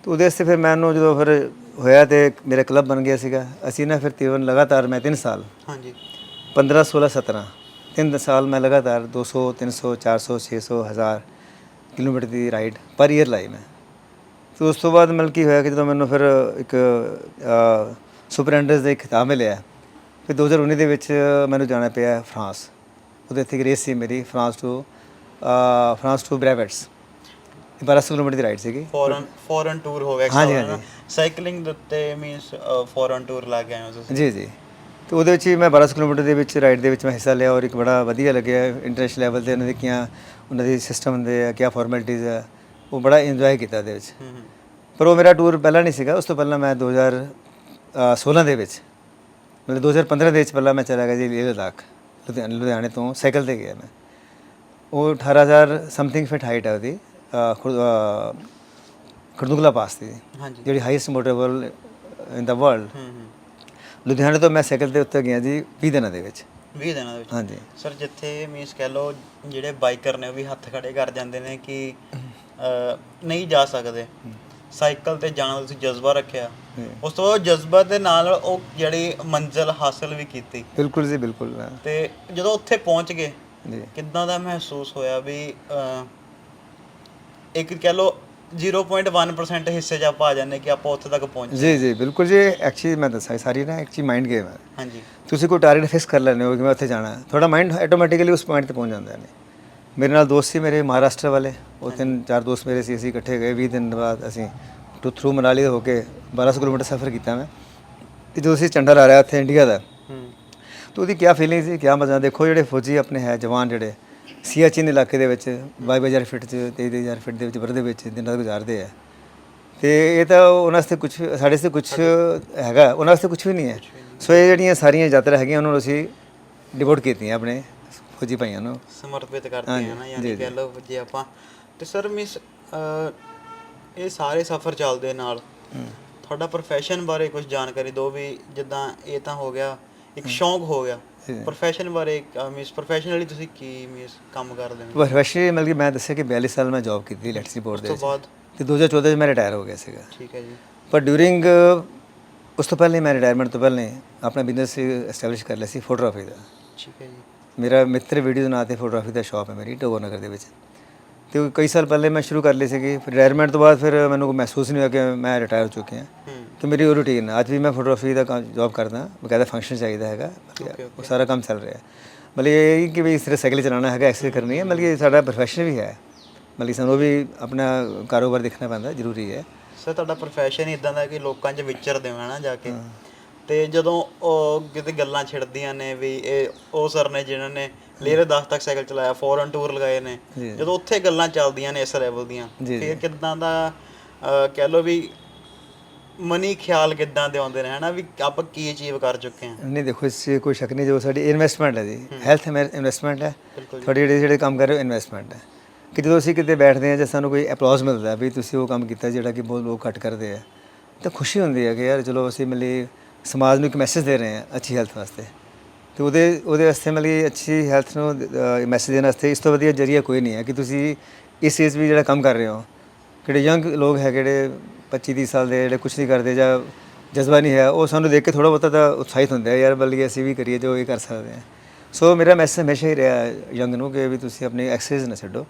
ਤੇ ਉਹਦੇ ਵਾਸਤੇ ਫਿਰ ਮੈਨੂੰ ਜਦੋਂ ਫਿਰ ਹੋਇਆ ਤੇ ਮੇਰਾ ਕਲੱਬ ਬਣ ਗਿਆ ਸੀਗਾ ਅਸੀਂ ਨਾ ਫਿਰ ਤਕਰੀਬਨ ਲਗਾਤਾਰ ਮੈਂ 3 ਸਾਲ ਹਾਂਜੀ। 15 16 17 ਤਿੰਨ ਸਾਲ ਮੈਂ ਲਗਾਤਾਰ 200 300 400 600 1000 ਕਿਲੋਮੀਟਰ ਦੀ ਰਾਈਡ ਪਰ ਈਅਰ ਲਾਈ ਮੈਂ। ਤੇ ਉਸ ਤੋਂ ਬਾਅਦ ਮਤਲਬ ਕੀ ਹੋਇਆ ਕਿ ਜਦੋਂ ਮੈਨੂੰ ਫਿਰ ਇੱਕ ਸੁਪਰੈਂਡਰਸ ਦਾ ਖਿਤਾਬ ਮਿਲਿਆ ਫਿਰ 2019 ਦੇ ਵਿੱਚ ਮੈਨੂੰ ਜਾਣਾ ਪਿਆ ਫਰਾਂਸ। ਉਹਦੇ ਇੱਥੇ ਰੇਸ ਸੀ ਮੇਰੀ France to France to brevets 1200 kilometre the ride ਸੀਗੀ। ਫੋਰਨ ਫੋਰਨ ਟੂਰ ਹੋ ਗਿਆ ਹਾਂਜੀ, ਹਾਂਜੀ। ਸਾਈਕਲਿੰਗ ਦੇ ਉੱਤੇ ਮੀਨਸ ਫੋਰਨ ਟੂਰ ਲਾ ਕੇ ਆਏ ਹੋ ਤੁਸੀਂ। ਜੀ ਜੀ। ਤੇ ਉਹਦੇ ਵਿੱਚ ਹੀ ਮੈਂ 1200 ਕਿਲੋਮੀਟਰ ਦੇ ਵਿੱਚ ਰਾਈਡ ਦੇ ਵਿੱਚ ਮੈਂ ਹਿੱਸਾ ਲਿਆ ਔਰ ਇੱਕ ਬੜਾ ਵਧੀਆ ਲੱਗਿਆ ਇੰਟਰਨੈਸ਼ਨਲ ਲੈਵਲ ਤੇ ਉਹਨਾਂ ਦੇ ਕੀਆਂ ਉਹਨਾਂ ਦੀ ਸਿਸਟਮ ਹੁੰਦੇ ਆ ਕਿਆ ਫਾਰਮੈਲਿਟੀਜ਼ ਆ ਉਹ ਬੜਾ ਇੰਜੋਏ ਕੀਤਾ ਉਹਦੇ ਵਿੱਚ। ਹੂੰ ਹੂੰ। ਪਰ ਉਹ ਮੇਰਾ ਟੂਰ ਪਹਿਲਾਂ ਨਹੀਂ ਸੀਗਾ ਉਸ ਤੋਂ ਪਹਿਲਾਂ ਮੈਂ 2016 ਦੇ ਵਿੱਚ ਮਤਲਬ 2015 ਦੇ ਵਿੱਚ ਪਹਿਲਾਂ ਮੈਂ ਚਲਾ ਗਿਆ ਜੀ ਲੇਹ ਲਦਾਖ ਲੁਧਿਆਣੇ ਲੁਧਿਆਣੇ ਤੋਂ ਸਾਈਕਲ ਤੇ ਗਿਆ ਮੈਂ। ਉਹ 18000 ਸਮਥਿੰਗ ਫਿਟ ਹਾਈਟ ਹੈ ਉਹਦੀ। ਖਰਦੁਗਲਾ ਪਾਸ ਹਾਂਜੀ। ਜਿਹੜੀ ਹਾਈਐਸਟ ਮੋਟਰੇਬਲ ਇਨ ਦਾ ਵਰਲਡ ਹੂੰ ਹੂੰ। ਲੁਧਿਆਣੇ ਤੋਂ ਮੈਂ ਸਾਈਕਲ ਤੇ ਉੱਤੇ ਗਿਆ ਜੀ 20 ਦਿਨਾਂ ਦੇ ਵਿੱਚ। 20 ਦਿਨਾਂ ਦੇ ਵਿੱਚ। ਹਾਂਜੀ। ਸਰ ਜਿੱਥੇ ਮੀਨਸ ਕਹਿ ਲਓ ਜਿਹੜੇ ਬਾਈਕਰ ਨੇ ਉਹ ਵੀ ਹੱਥ ਖੜੇ ਕਰ ਜਾਂਦੇ ਨੇ ਕਿ ਨਹੀਂ ਜਾ ਸਕਦੇ। ਸਾਈਕਲ ਤੇ ਜਾਣ ਦਾ ਤੁਸੀਂ ਜਜ਼ਬਾ ਰੱਖਿਆ। ਉਸ ਤੋਂ ਬਾਅਦ ਜਜ਼ਬਾ ਦੇ ਨਾਲ ਉਹ ਜਿਹੜੀ ਮੰਜ਼ਿਲ ਹਾਸਲ ਵੀ ਕੀਤੀ। ਬਿਲਕੁਲ ਜੀ ਬਿਲਕੁਲ। ਤੇ ਜਦੋਂ ਉੱਥੇ ਪਹੁੰਚ ਗਏ ਜੀ। ਕਿੱਦਾਂ ਦਾ ਮਹਿਸੂਸ ਹੋਇਆ ਵੀ ਇੱਕ ਕਹਿ ਲਓ 0.1% ਹਿੱਸੇ 'ਚ ਆਪਾਂ ਆ ਜਾਂਦੇ ਕਿ ਆਪਾਂ ਉੱਥੇ ਤੱਕ ਪਹੁੰਚ ਜੀ ਜੀ ਬਿਲਕੁਲ ਜੀ ਐਕਚੁਅਲੀ ਮੈਂ ਦੱਸਾਂ ਇਹ ਸਾਰੀ ਨਾ ਐਕਚੁਅਲੀ ਮਾਈਂਡ ਗੇਮ ਹੈ। ਹਾਂਜੀ। ਤੁਸੀਂ ਕੋਈ ਟਾਰਗੇਟ ਫਿਕਸ ਕਰ ਲੈਂਦੇ ਹੋ ਕਿ ਮੈਂ ਉੱਥੇ ਜਾਣਾ ਹੈ। ਤੁਹਾਡਾ ਮਾਈਂਡ ਆਟੋਮੈਟਿਕਲੀ ਉਸ ਪੁਆਇੰਟ ਤੇ ਪਹੁੰਚ ਜਾਂਦਾ ਨੇ ਮੇਰੇ ਨਾਲ ਦੋਸਤ ਸੀ ਮੇਰੇ ਮਹਾਰਾਸ਼ਟਰ ਵਾਲੇ। ਉਹ ਤਿੰਨ ਚਾਰ ਦੋਸਤ ਮੇਰੇ ਸੀ ਅਸੀਂ ਇਕੱਠੇ ਗਏ। 20 ਦਿਨ ਬਾਅਦ ਅਸੀਂ ਟੂ ਥਰੂ ਮਨਾਲੀ ਹੋ ਕੇ 1200 ਕਿਲੋਮੀਟਰ ਸਫ਼ਰ ਕੀਤਾ ਮੈਂ। ਤੇ ਜਦੋਂ ਅਸੀਂ ਚੰਡਰ ਆ ਰਿਹਾ ਉੱਥੇ ਇੰਡੀਆ ਦਾ। ਹੂੰ। ਤਾਂ ਉਹਦੀ ਕੀ ਫੀਲਿੰਗ ਸੀ ਕੀ ਮਜ਼ਾ। ਦੇਖੋ ਜਿਹੜੇ ਫੌਜੀ ਆਪਣੇ ਹੈ ਜਵਾਨ ਜਿਹੜੇ ਸੀਆਚਿਨ ਇਲਾਕੇ ਦੇ ਵਿੱਚ 22000 ਫੀਟ 'ਚ 23000 ਫੀਟ ਦੇ ਵਿੱਚ ਬਰ ਦੇ ਵਿੱਚ ਦਿਨ ਰਾਤ ਗੁਜ਼ਾਰਦੇ ਆ। ਤੇ ਇਹ ਤਾਂ ਉਹਨਾਂ ਵਾਸਤੇ ਕੁਝ ਸਾਡੇ ਵਾਸਤੇ ਕੁਝ ਹੈਗਾ ਉਹਨਾਂ ਵਾਸਤੇ ਕੁਝ ਵੀ ਨਹੀਂ ਹੈ। ਸੋ ਇਹ ਜਿਹੜੀਆਂ ਸਾਰੀਆਂ ਯਾਤਰਾ ਹੈਗੀਆਂ ਉਹਨਾਂ ਨੂੰ ਅਸੀਂ ਡਿਵੋਟ ਕੀਤੀਆਂ ਆਪਣੇ ਫੌਜੀ ਭਾਈਆਂ ਨੂੰ। ਸਮਰਪਿਤ ਕਰਦੇ ਆ ਨਾ ਯਾਨੀ। ਕਹਿ ਲਓ ਜੇ ਆਪਾਂ ਤੇ ਸਰ ਮਿਸ ਇਹ ਸਾਰੇ ਸਫ਼ਰ ਚੱਲਦੇ ਨਾਲ। ਤੁਹਾਡਾ profession ਬਾਰੇ ਕੁਝ ਜਾਣਕਾਰੀ ਦਿਓ ਵੀ ਜਿੱਦਾਂ ਇਹ ਤਾਂ ਹੋ ਗਿਆ ਇੱਕ ਸ਼ੌਂਕ ਹੋ ਗਿਆ। Profession ਬਾਰੇ ਮਿਸ ਪ੍ਰੋਫੈਸ਼ਨਲੀ ਤੁਸੀਂ ਕੀ ਮਿਸ ਕੰਮ ਕਰਦੇ ਹੋ? ਵੈਸੇ ਮਤਲਬ ਕਿ ਮੈਂ ਦੱਸਿਆ ਕਿ 42 ਸਾਲ ਮੈਂ ਜੌਬ ਕੀਤੀ ਇਲੈਕਟ੍ਰਿਸਿਟੀ ਬੋਰਡ ਉਸ ਦੇ ਤੋਂ ਵਿੱਚ। ਬਾਅਦ? ਤੇ 2014 ਚ ਮੈਂ ਰਿਟਾਇਰ ਹੋ ਗਿਆ ਸੀਗਾ। ਠੀਕ ਹੈ ਜੀ। ਪਰ ਡਿਊਰਿੰਗ ਉਸ ਤੋਂ ਪਹਿਲੇ ਮੈਂ ਰਿਟਾਇਰਮੈਂਟ ਤੋਂ ਪਹਿਲੇ ਆਪਣਾ ਬਿਜ਼ਨਸ ਐਸਟੈਬਲਿਸ਼ ਕਰ ਲਿਆ ਸੀ ਫੋਟੋਗ੍ਰਾਫੀ ਦਾ। ਠੀਕ ਹੈ ਜੀ। ਮੇਰਾ ਮਿੱਤਰ ਵੀਡੀਓ ਨਾਂ ਤੇ ਫੋਟੋਗ੍ਰਾਫੀ ਦਾ ਸ਼ਾਪ ਹੈ ਮੇਰੀ ਟੋਗੋ ਨਗਰ ਦੇ ਵਿੱਚ। ਤੇ ਕਈ ਸਾਲ ਪਹਿਲੇ ਮੈਂ ਸ਼ੁਰੂ ਕਰ ਲਈ ਸੀਗੀ। ਫਿਰ ਰਿਟਾਇਰਮੈਂਟ ਤੋਂ ਬਾਅਦ ਫਿਰ ਮੈਨੂੰ ਮਹਿਸੂਸ ਨਹੀਂ ਹੋਇਆ ਕਿ ਮੈਂ ਰਿਟਾਇਰ ਹੋ ਚੁੱਕਿਆ। ਹਾਂ। ਹੂੰ ਕਿ ਮੇਰੀ ਉਹ ਰੂਟੀਨ ਅੱਜ ਵੀ ਮੈਂ ਫੋਟੋਗ੍ਰਾਫੀ ਦਾ ਕੰਮ ਜੌਬ ਕਰਦਾ। ਬਕਾਇਦਾ ਫੰਕਸ਼ਨ ਚਾਹੀਦਾ ਹੈਗਾ। ਉਹ ਸਾਰਾ ਕੰਮ ਚੱਲ ਰਿਹਾ। ਹੈ ਮਤਲਬ ਇਹ ਕਿ ਵੀ ਇਸ ਤਰ੍ਹਾਂ ਸਾਈਕਲ ਚਲਾਉਣਾ ਹੈਗਾ ਐਕਸਰਸਾਈਜ਼ ਕਰਨੀ ਹੈ। ਮਤਲਬ ਸਾਡਾ ਪ੍ਰੋਫੈਸ਼ਨ ਵੀ ਹੈ। ਮਤਲਬ ਸਾਨੂੰ ਵੀ ਆਪਣਾ ਕਾਰੋਬਾਰ ਦੇਖਣਾ ਪੈਂਦਾ ਜ਼ਰੂਰੀ ਹੈ। ਸਰ ਤੁਹਾਡਾ profession ਇਦਾਂ ਦਾ ਕਿ ਲੋਕਾਂ 'ਚ ਵਿਚਰਦੇ ਹੋ ਹਨਾ ਜਾ ਕੇ। ਤੇ ਜਦੋਂ ਉਹ ਕਿਤੇ ਗੱਲਾਂ ਛਿੜਦੀਆਂ ਨੇ ਵੀ ਇਹ ਉਹ ਸਰ ਨੇ ਜਿਨ੍ਹਾਂ ਨੇ ਲੇਰੇ 10 ਤੱਕ ਸਾਈਕਲ ਚਲਾਇਆ ਫੋਰਨ ਟੂਰ ਲਗਾਏ ਨੇ। ਜਦੋਂ ਉੱਥੇ ਗੱਲਾਂ ਚੱਲਦੀਆਂ ਨੇ ਇਸ ਲੈਵਲ ਦੀਆਂ ਫਿਰ ਕਿਦਾਂ ਦਾ ਕਹਿ ਲਓ ਵੀ ਮਨੀ ਖਿਆਲ ਕਿਦਾਂ ਦੇ ਆਉਂਦੇ ਨੇ ਹਨਾ? ਵੀ ਆਪਾਂ ਕੀ ਅਚੀਵ ਕਰ ਚੁੱਕੇ ਹਾਂ? ਨਹੀਂ ਦੇਖੋ ਇਸ 'ਚ ਕੋਈ ਸ਼ੱਕ ਨਹੀਂ ਜੋ ਸਾਡੀ ਇਨਵੈਸਟਮੈਂਟ ਹੈ ਜੀ। ਹੈਲਥ ਇਨਵੈਸਟਮੈਂਟ ਹੈ। ਤੁਹਾਡੇ ਜਿਹੜੇ ਜਿਹੜੇ ਕੰਮ ਕਰ ਰਹੇ ਹੋ ਇਨਵੈਸਟਮੈਂਟ ਹੈ। ਕਿ ਜਦੋਂ ਅਸੀਂ ਕਿਤੇ ਬੈਠਦੇ ਹਾਂ ਜਾਂ ਸਾਨੂੰ ਕੋਈ ਅਪਲਾਉਸ ਮਿਲਦਾ ਹੈ ਵੀ ਤੁਸੀਂ ਉਹ ਕੰਮ ਕੀਤਾ ਜਿਹੜਾ ਕਿ ਬਹੁਤ ਲੋਕ ਘੱਟ ਕਰਦੇ ਆ ਤਾਂ ਖੁਸ਼ੀ ਹੁੰਦੀ ਹੈ ਕਿ ਯਾਰ ਚਲੋ ਅਸੀਂ ਮਿਲੀ ਸਮਾਜ ਨੂੰ ਇੱਕ ਮੈਸੇਜ ਦੇ ਰਹੇ ਹਾਂ ਅੱਛੀ ਹੈਲਥ ਵਾਸਤੇ। ਤੇ ਉਹਦੇ ਉਹਦੇ ਵਾਸਤੇ ਮਿਲੀ ਅੱਛੀ ਹੈਲਥ ਨੂੰ ਮੈਸੇਜ ਦੇਣ ਵਾਸਤੇ ਇਸ ਤੋਂ ਵਧੀਆ ਜਰੀਆ ਕੋਈ ਨਹੀਂ ਹੈ ਕਿ ਤੁਸੀਂ ਇਸ ਚੀਜ਼ ਵੀ ਜਿਹੜਾ ਕੰਮ ਕਰ ਰਹੇ ਹੋ ਕਿਹੜੇ ਯੰਗ ਲੋਕ ਹੈ ਜਿਹੜੇ 25 30 ਸਾਲ ਦੇ ਜਿਹੜੇ ਕੁਝ ਨਹੀਂ ਕਰਦੇ ਜਾਂ ਜਜ਼ਬਾ ਨਹੀਂ ਹੈ ਉਹ ਸਾਨੂੰ ਦੇਖ ਕੇ ਥੋੜਾ ਬਹੁਤਾ ਤਾਂ ਉਤਸ਼ਾਹਿਤ ਹੁੰਦੇ ਆ ਯਾਰ ਬਲਕਿ ਅਸੀਂ ਵੀ ਕਰੀਏ ਜੋ ਇਹ ਕਰ ਸਕਦੇ ਹਾਂ ਸੋ ਮੇਰਾ ਮੈਸੇਜ ਹਮੇਸ਼ਾ ਹੀ ਰਿਹਾ ਯੰਗ ਨੂੰ ਕਿ ਵੀ ਤੁਸੀਂ ਆਪਣੀ ਐਕਸਰਸਾਈਜ਼ ਨਾ ਛੱਡੋ।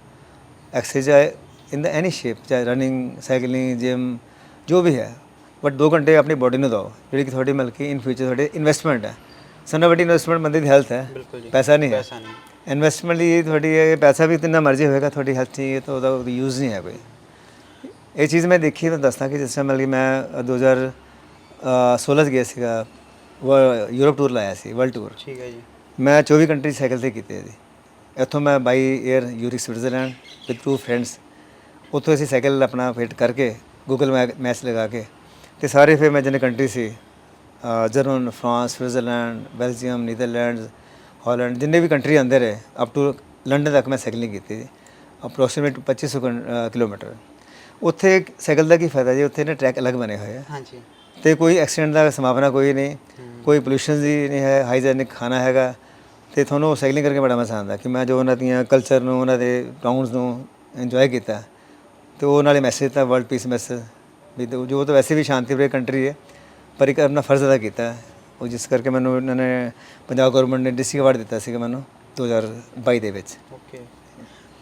Exercise in the any shape ਚਾਹੇ ਰਨਿੰਗ ਸਾਈਕਲਿੰਗ ਜਿਮ ਜੋ ਵੀ ਹੈ ਬਟ 2 ਘੰਟੇ ਆਪਣੀ ਬੋਡੀ ਨੂੰ ਦਿਓ ਜਿਹੜੀ ਕਿ ਤੁਹਾਡੀ ਮਲਕੀ ਇਨ ਫਿਊਚਰ ਤੁਹਾਡੇ ਇਨਵੈਸਟਮੈਂਟ ਹੈ। ਸਭ ਵੱਡੀ ਇਨਵੈਸਟਮੈਂਟ ਬੰਦੇ ਦੀ ਹੈਲਥ ਹੈ ਪੈਸਾ ਨਹੀਂ ਹੈ। ਪੈਸਾ ਨਹੀਂ। ਇਨਵੈਸਟਮੈਂਟ ਲਈ ਤੁਹਾਡੀ ਇਹ ਪੈਸਾ ਵੀ ਕਿੰਨਾ ਮਰਜ਼ੀ ਹੋਏਗਾ ਤੁਹਾਡੀ ਹੈਲਥ ਨਹੀਂ ਹੈ ਤਾਂ ਉਹਦਾ ਯੂਜ਼ ਨਹੀਂ ਹੈ ਕੋਈ। ਇਹ ਚੀਜ਼ ਮੈਂ ਦੇਖੀ ਮੈਂ ਦੱਸਦਾ ਕਿ ਜਿਸ ਤਰ੍ਹਾਂ ਮਤਲਬ ਕਿ ਮੈਂ 2016 ਚ ਗਿਆ ਸੀਗਾ ਯੂਰਪ ਟੂਰ ਲਾਇਆ ਸੀ ਵਰਲਡ ਟੂਰ ਠੀਕ ਹੈ ਜੀ। ਮੈਂ 24 ਕੰਟਰੀ ਸਾਈਕਲ ਤੇ ਕੀਤੇ ਜੀ ਇੱਥੋਂ ਮੈਂ ਬਾਈ 에ਅਰ ਯੂਰਿਕ ਸਵਿਟਜ਼ਰਲੈਂਡ ਵਿਦ ਟੂ ਫਰੈਂਡਸ ਉੱਥੋਂ ਅਸੀਂ ਸਾਈਕਲ ਆਪਣਾ ਫਿਟ ਕਰਕੇ ਗੂਗਲ ਮੈਪਸ ਲਗਾ ਕੇ ਤੇ ਸਾਰੇ ਫਿਰ ਮੈਂ ਜਿੰਨੇ ਕੰਟਰੀ ਸੀ German France Switzerland Belgium Netherlands Holland ਜਿੰਨੇ ਵੀ ਕੰਟਰੀ ਆਂਦੇ ਰਹੇ ਅਪ ਟੂ ਲੰਡਨ ਤੱਕ ਮੈਂ ਸਾਈਕਲਿੰਗ ਕੀਤੀ ਅਪਰੋਕਸੀਮੇਟ 2500 ਕਨ- ਅ, ਕਿਲੋਮੀਟਰ। ਉੱਥੇ ਸਾਈਕਲ ਦਾ ਕੀ ਫਾਇਦਾ ਜੀ? ਉੱਥੇ ਨਾ ਟਰੈਕ ਅਲੱਗ ਬਣੇ ਹੋਏ ਆ। ਹਾਂਜੀ। ਤੇ ਕੋਈ ਐਕਸੀਡੈਂਟ ਦਾ ਸੰਭਾਵਨਾ ਕੋਈ ਨਹੀਂ। ਕੋਈ ਪੋਲੂਸ਼ਨ ਦੀ ਨਹੀਂ ਹੈ ਹਾਈਜੈਨਿਕ ਖਾਣਾ ਹੈਗਾ। ਤੇ ਤੁਹਾਨੂੰ ਸਾਈਕਲਿੰਗ ਕਰਕੇ ਬੜਾ ਮਜ਼ਾ ਆਉਂਦਾ ਕਿ ਮੈਂ ਜੋ ਉਹਨਾਂ ਦੀਆਂ ਕਲਚਰ ਨੂੰ ਉਹਨਾਂ ਦੇ ਟਾਊਨਸ ਨੂੰ ਇੰਜੋਏ ਕੀਤਾ। ਤੇ ਉਹ ਨਾਲੇ ਮੈਸੇਜ ਤਾਂ ਵਰਲਡ ਪੀਸ ਮੈਸੇਜ ਵੀ ਜੋ ਤਾਂ ਵੈਸੇ ਵੀ ਸ਼ਾਂਤੀ ਪ੍ਰਿय ਕੰਟਰੀ ਹੈ ਪਰ ਇੱਕ ਆਪਣਾ ਫਰਜ਼ ਅਦਾ ਕੀਤਾ। ਉਹ ਜਿਸ ਕਰਕੇ ਮੈਨੂੰ ਇਹਨਾਂ ਨੇ ਪੰਜਾਬ ਗਵਰਨਮੈਂਟ ਨੇ ਡਿਸਟ੍ਰਿਕਟ ਅਵਾਰਡ ਦਿੱਤਾ ਸੀਗਾ ਮੈਨੂੰ 2022 ਦੇ ਵਿੱਚ। ਓਕੇ